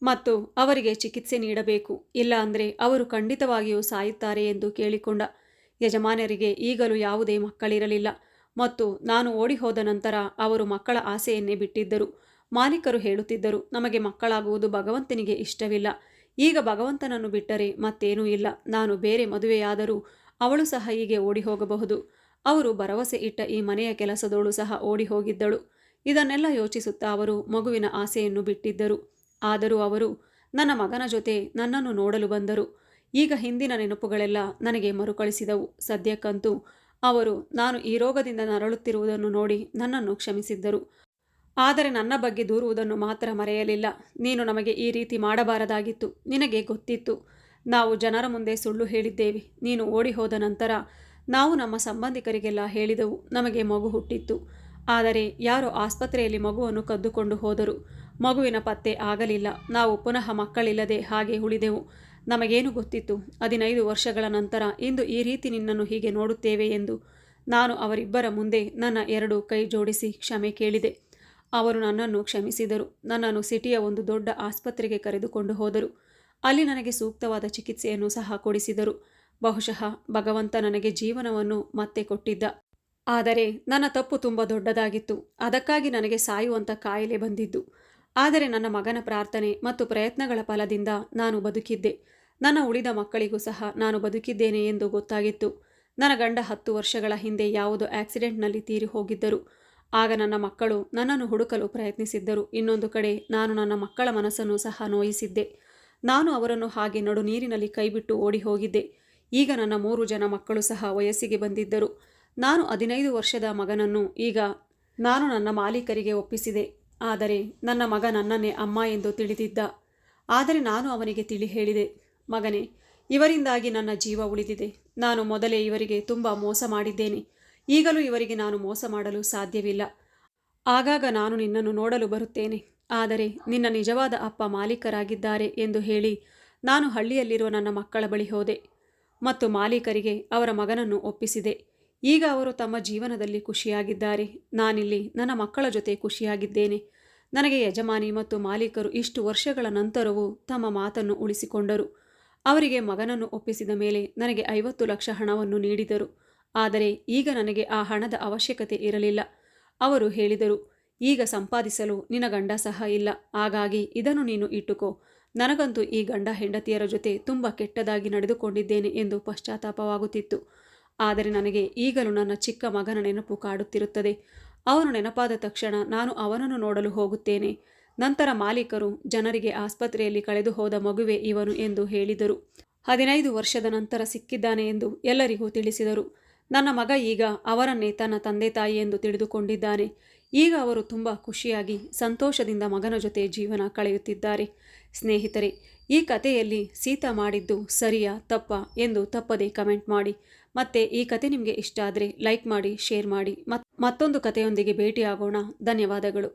ಮತ್ತು ಅವರಿಗೆ ಚಿಕಿತ್ಸೆ ನೀಡಬೇಕು. ಇಲ್ಲ ಅಂದರೆ ಅವರು ಖಂಡಿತವಾಗಿಯೂ ಸಾಯುತ್ತಾರೆ ಎಂದು ಕೇಳಿಕೊಂಡ ಯಜಮಾನರಿಗೆ ಈಗಲೂ ಯಾವುದೇ ಮಕ್ಕಳಿರಲಿಲ್ಲ. ಮತ್ತು ನಾನು ಓಡಿ ಹೋದ ನಂತರ ಅವರು ಮಕ್ಕಳ ಆಸೆಯನ್ನೇ ಬಿಟ್ಟಿದ್ದರು. ಮಾಲೀಕರು ಹೇಳುತ್ತಿದ್ದರು, ನಮಗೆ ಮಕ್ಕಳಾಗುವುದು ಭಗವಂತನಿಗೆ ಇಷ್ಟವಿಲ್ಲ. ಈಗ ಭಗವಂತನನ್ನು ಬಿಟ್ಟರೆ ಮತ್ತೇನೂ ಇಲ್ಲ. ನಾನು ಬೇರೆ ಮದುವೆಯಾದರೂ ಅವಳು ಸಹ ಹೀಗೆ ಓಡಿ ಹೋಗಬಹುದು ಅವರು ಭರವಸೆ ಇಟ್ಟ ಈ ಮನೆಯ ಕೆಲಸದೋಳು ಸಹ ಓಡಿ ಹೋಗಿದ್ದಳು ಇದನ್ನೆಲ್ಲ ಯೋಚಿಸುತ್ತಾ ಅವರು ಮಗುವಿನ ಆಸೆಯನ್ನು ಬಿಟ್ಟಿದ್ದರು. ಆದರೂ ಅವರು, ನನ್ನ ಮಗನ ಜೊತೆ ನನ್ನನ್ನು ನೋಡಲು ಬಂದರು. ಈಗ ಹಿಂದಿನ ನೆನಪುಗಳೆಲ್ಲ ನನಗೆ ಮರುಕಳಿಸಿದವು. ಸದ್ಯಕ್ಕಂತೂ ಅವರು, ನಾನು ಈ ರೋಗದಿಂದ ನರಳುತ್ತಿರುವುದನ್ನು ನೋಡಿ ನನ್ನನ್ನು ಕ್ಷಮಿಸಿದ್ದರು. ಆದರೆ ನನ್ನ ಬಗ್ಗೆ ದೂರುವುದನ್ನು ಮಾತ್ರ ಮರೆಯಲಿಲ್ಲ. ನೀನು ನಮಗೆ ಈ ರೀತಿ ಮಾಡಬಾರದಾಗಿತ್ತು. ನಿನಗೆ ಗೊತ್ತಿತ್ತು. ನಾವು ಜನರ ಮುಂದೆ ಸುಳ್ಳು ಹೇಳಿದ್ದೇವೆ. ನೀನು ಓಡಿ ಹೋದ ನಂತರ ನಾವು ನಮ್ಮ ಸಂಬಂಧಿಕರಿಗೆಲ್ಲ ಹೇಳಿದೆವು. ನಮಗೆ ಮಗು ಹುಟ್ಟಿತ್ತು. ಆದರೆ ಯಾರೋ ಆಸ್ಪತ್ರೆಯಲ್ಲಿ ಮಗುವನ್ನು ಕದ್ದುಕೊಂಡು ಹೋದರು. ಮಗುವಿನ ಪತ್ತೆ ಆಗಲಿಲ್ಲ. ನಾವು ಪುನಃ ಮಕ್ಕಳಿಲ್ಲದೆ ಹಾಗೆ ಉಳಿದೆವು. ನಮಗೇನು ಗೊತ್ತಿತ್ತು? ಹದಿನೈದು ವರ್ಷಗಳ ನಂತರ ಇಂದು ಈ ರೀತಿ ನಿನ್ನನ್ನು ಹೀಗೆ ನೋಡುತ್ತೇವೆ ಎಂದು ನಾನು ಅವರಿಬ್ಬರ ಮುಂದೆ ನನ್ನ ಎರಡು ಕೈ ಜೋಡಿಸಿ ಕ್ಷಮೆ ಕೇಳಿದೆ. ಅವರು ನನ್ನನ್ನು ಕ್ಷಮಿಸಿದರು. ನನ್ನನ್ನು ಸಿಟಿಯ ಒಂದು ದೊಡ್ಡ ಆಸ್ಪತ್ರೆಗೆ ಕರೆದುಕೊಂಡು ಹೋದರು. ಅಲ್ಲಿ ನನಗೆ ಸೂಕ್ತವಾದ ಚಿಕಿತ್ಸೆಯನ್ನು ಸಹ ಕೊಡಿಸಿದರು. ಬಹುಶಃ ಭಗವಂತ ನನಗೆ ಜೀವನವನ್ನು ಮತ್ತೆ ಕೊಟ್ಟಿದ್ದ. ಆದರೆ ನನ್ನ ತಪ್ಪು ತುಂಬ ದೊಡ್ಡದಾಗಿತ್ತು. ಅದಕ್ಕಾಗಿ ನನಗೆ ಸಾಯುವಂಥ ಕಾಯಿಲೆ ಬಂದಿದ್ದು. ಆದರೆ ನನ್ನ ಮಗನ ಪ್ರಾರ್ಥನೆ ಮತ್ತು ಪ್ರಯತ್ನಗಳ ಫಲದಿಂದ ನಾನು ಬದುಕಿದ್ದೆ. ನನ್ನ ಉಳಿದ ಮಕ್ಕಳಿಗೂ ಸಹ ನಾನು ಬದುಕಿದ್ದೇನೆ ಎಂದು ಗೊತ್ತಾಗಿತ್ತು. ನನ್ನ ಗಂಡ ಹತ್ತು ವರ್ಷಗಳ ಹಿಂದೆ ಯಾವುದೋ ಆಕ್ಸಿಡೆಂಟ್ನಲ್ಲಿ ತೀರಿ ಹೋಗಿದ್ದರು. ಆಗ ನನ್ನ ಮಕ್ಕಳು ನನ್ನನ್ನು ಹುಡುಕಲು ಪ್ರಯತ್ನಿಸಿದ್ದರು. ಇನ್ನೊಂದು ಕಡೆ ನಾನು ನನ್ನ ಮಕ್ಕಳ ಮನಸ್ಸನ್ನು ಸಹ ನೋಯಿಸಿದ್ದೆ. ನಾನು ಅವರನ್ನು ಹಾಗೆ ನಡು ನೀರಿನಲ್ಲಿ ಕೈಬಿಟ್ಟು ಓಡಿ ಹೋಗಿದ್ದೆ. ಈಗ ನನ್ನ ಮೂರು ಜನ ಮಕ್ಕಳು ಸಹ ವಯಸ್ಸಿಗೆ ಬಂದಿದ್ದರು. ನಾನು ಹದಿನೈದು ವರ್ಷದ ಮಗನನ್ನು ಈಗ ನಾನು ನನ್ನ ಮಾಲೀಕರಿಗೆ ಒಪ್ಪಿಸಿದೆ. ಆದರೆ ನನ್ನ ಮಗ ನನ್ನನ್ನೇ ಅಮ್ಮ ಎಂದು ತಿಳಿದಿದ್ದ. ಆದರೆ ನಾನು ಅವನಿಗೆ ತಿಳಿ ಹೇಳಿದೆ, ಮಗನೇ, ಇವರಿಂದಾಗಿ ನನ್ನ ಜೀವ ಉಳಿದಿದೆ. ನಾನು ಮೊದಲೇ ಇವರಿಗೆ ತುಂಬ ಮೋಸ ಮಾಡಿದ್ದೇನೆ. ಈಗಲೂ ಇವರಿಗೆ ನಾನು ಮೋಸ ಮಾಡಲು ಸಾಧ್ಯವಿಲ್ಲ. ಆಗಾಗ ನಾನು ನಿನ್ನನ್ನು ನೋಡಲು ಬರುತ್ತೇನೆ. ಆದರೆ ನಿನ್ನ ನಿಜವಾದ ಅಪ್ಪ ಮಾಲೀಕರಾಗಿದ್ದಾರೆ ಎಂದು ಹೇಳಿ ನಾನು ಹಳ್ಳಿಯಲ್ಲಿರುವ ನನ್ನ ಮಕ್ಕಳ ಬಳಿ ಹೋದೆ. ಮತ್ತು ಮಾಲೀಕರಿಗೆ ಅವರ ಮಗನನ್ನು ಒಪ್ಪಿಸಿದೆ. ಈಗ ಅವರು ತಮ್ಮ ಜೀವನದಲ್ಲಿ ಖುಷಿಯಾಗಿದ್ದಾರೆ. ನಾನಿಲ್ಲಿ ನನ್ನ ಮಕ್ಕಳ ಜೊತೆ ಖುಷಿಯಾಗಿದ್ದೇನೆ. ನನಗೆ ಯಜಮಾನಿ ಮತ್ತು ಮಾಲೀಕರು ಇಷ್ಟು ವರ್ಷಗಳ ನಂತರವೂ ತಮ್ಮ ಮಾತನ್ನು ಉಳಿಸಿಕೊಂಡರು. ಅವರಿಗೆ ಮಗನನ್ನು ಒಪ್ಪಿಸಿದ ಮೇಲೆ ನನಗೆ ಐವತ್ತು ಲಕ್ಷ ಹಣವನ್ನು ನೀಡಿದರು. ಆದರೆ ಈಗ ನನಗೆ ಆ ಹಣದ ಅವಶ್ಯಕತೆ ಇರಲಿಲ್ಲ. ಅವರು ಹೇಳಿದರು, ಈಗ ಸಂಪಾದಿಸಲು ನಿನ್ನ ಗಂಡ ಸಹ ಇಲ್ಲ. ಹಾಗಾಗಿ ಇದನ್ನು ನೀನು ಇಟ್ಟುಕೋ. ನನಗಂತೂ ಈ ಗಂಡ ಹೆಂಡತಿಯರ ಜೊತೆ ತುಂಬ ಕೆಟ್ಟದಾಗಿ ನಡೆದುಕೊಂಡಿದ್ದೇನೆ ಎಂದು ಪಶ್ಚಾತ್ತಾಪವಾಗುತ್ತಿತ್ತು. ಆದರೆ ನನಗೆ ಈಗಲೂ ನನ್ನ ಚಿಕ್ಕ ಮಗನ ನೆನಪು ಕಾಡುತ್ತಿರುತ್ತದೆ. ಅವನು ನೆನಪಾದ ತಕ್ಷಣ ನಾನು ಅವನನ್ನು ನೋಡಲು ಹೋಗುತ್ತೇನೆ. ನಂತರ ಮಾಲೀಕರು ಜನರಿಗೆ ಆಸ್ಪತ್ರೆಯಲ್ಲಿ ಕಳೆದು ಹೋದ ಮಗುವೆ ಇವನು ಎಂದು ಹೇಳಿದರು. ಹದಿನೈದು ವರ್ಷದ ನಂತರ ಸಿಕ್ಕಿದ್ದಾನೆ ಎಂದು ಎಲ್ಲರಿಗೂ ತಿಳಿಸಿದರು. ನನ್ನ ಮಗ ಈಗ ಅವರನ್ನೇ ತನ್ನ ತಂದೆ ತಾಯಿ ಎಂದು ತಿಳಿದುಕೊಂಡಿದ್ದಾನೆ. ಈಗ ಅವರು ತುಂಬ ಖುಷಿಯಾಗಿ, ಸಂತೋಷದಿಂದ ಮಗನ ಜೊತೆ ಜೀವನ ಕಳೆಯುತ್ತಿದ್ದಾರೆ. ಸ್ನೇಹಿತರೆ, ಈ ಕಥೆಯಲ್ಲಿ ಸೀತಾ ಮಾಡಿದ್ದು ಸರಿಯಾ ತಪ್ಪ ಎಂದು ತಪ್ಪದೇ ಕಮೆಂಟ್ ಮಾಡಿ. ಮತ್ತು ಈ ಕತೆ ನಿಮಗೆ ಇಷ್ಟ ಆದರೆ ಲೈಕ್ ಮಾಡಿ ಶೇರ್ ಮಾಡಿ, ಮತ್ ಮತ್ತೊಂದು ಕಥೆಯೊಂದಿಗೆ ಭೇಟಿಯಾಗೋಣ. ಧನ್ಯವಾದಗಳು.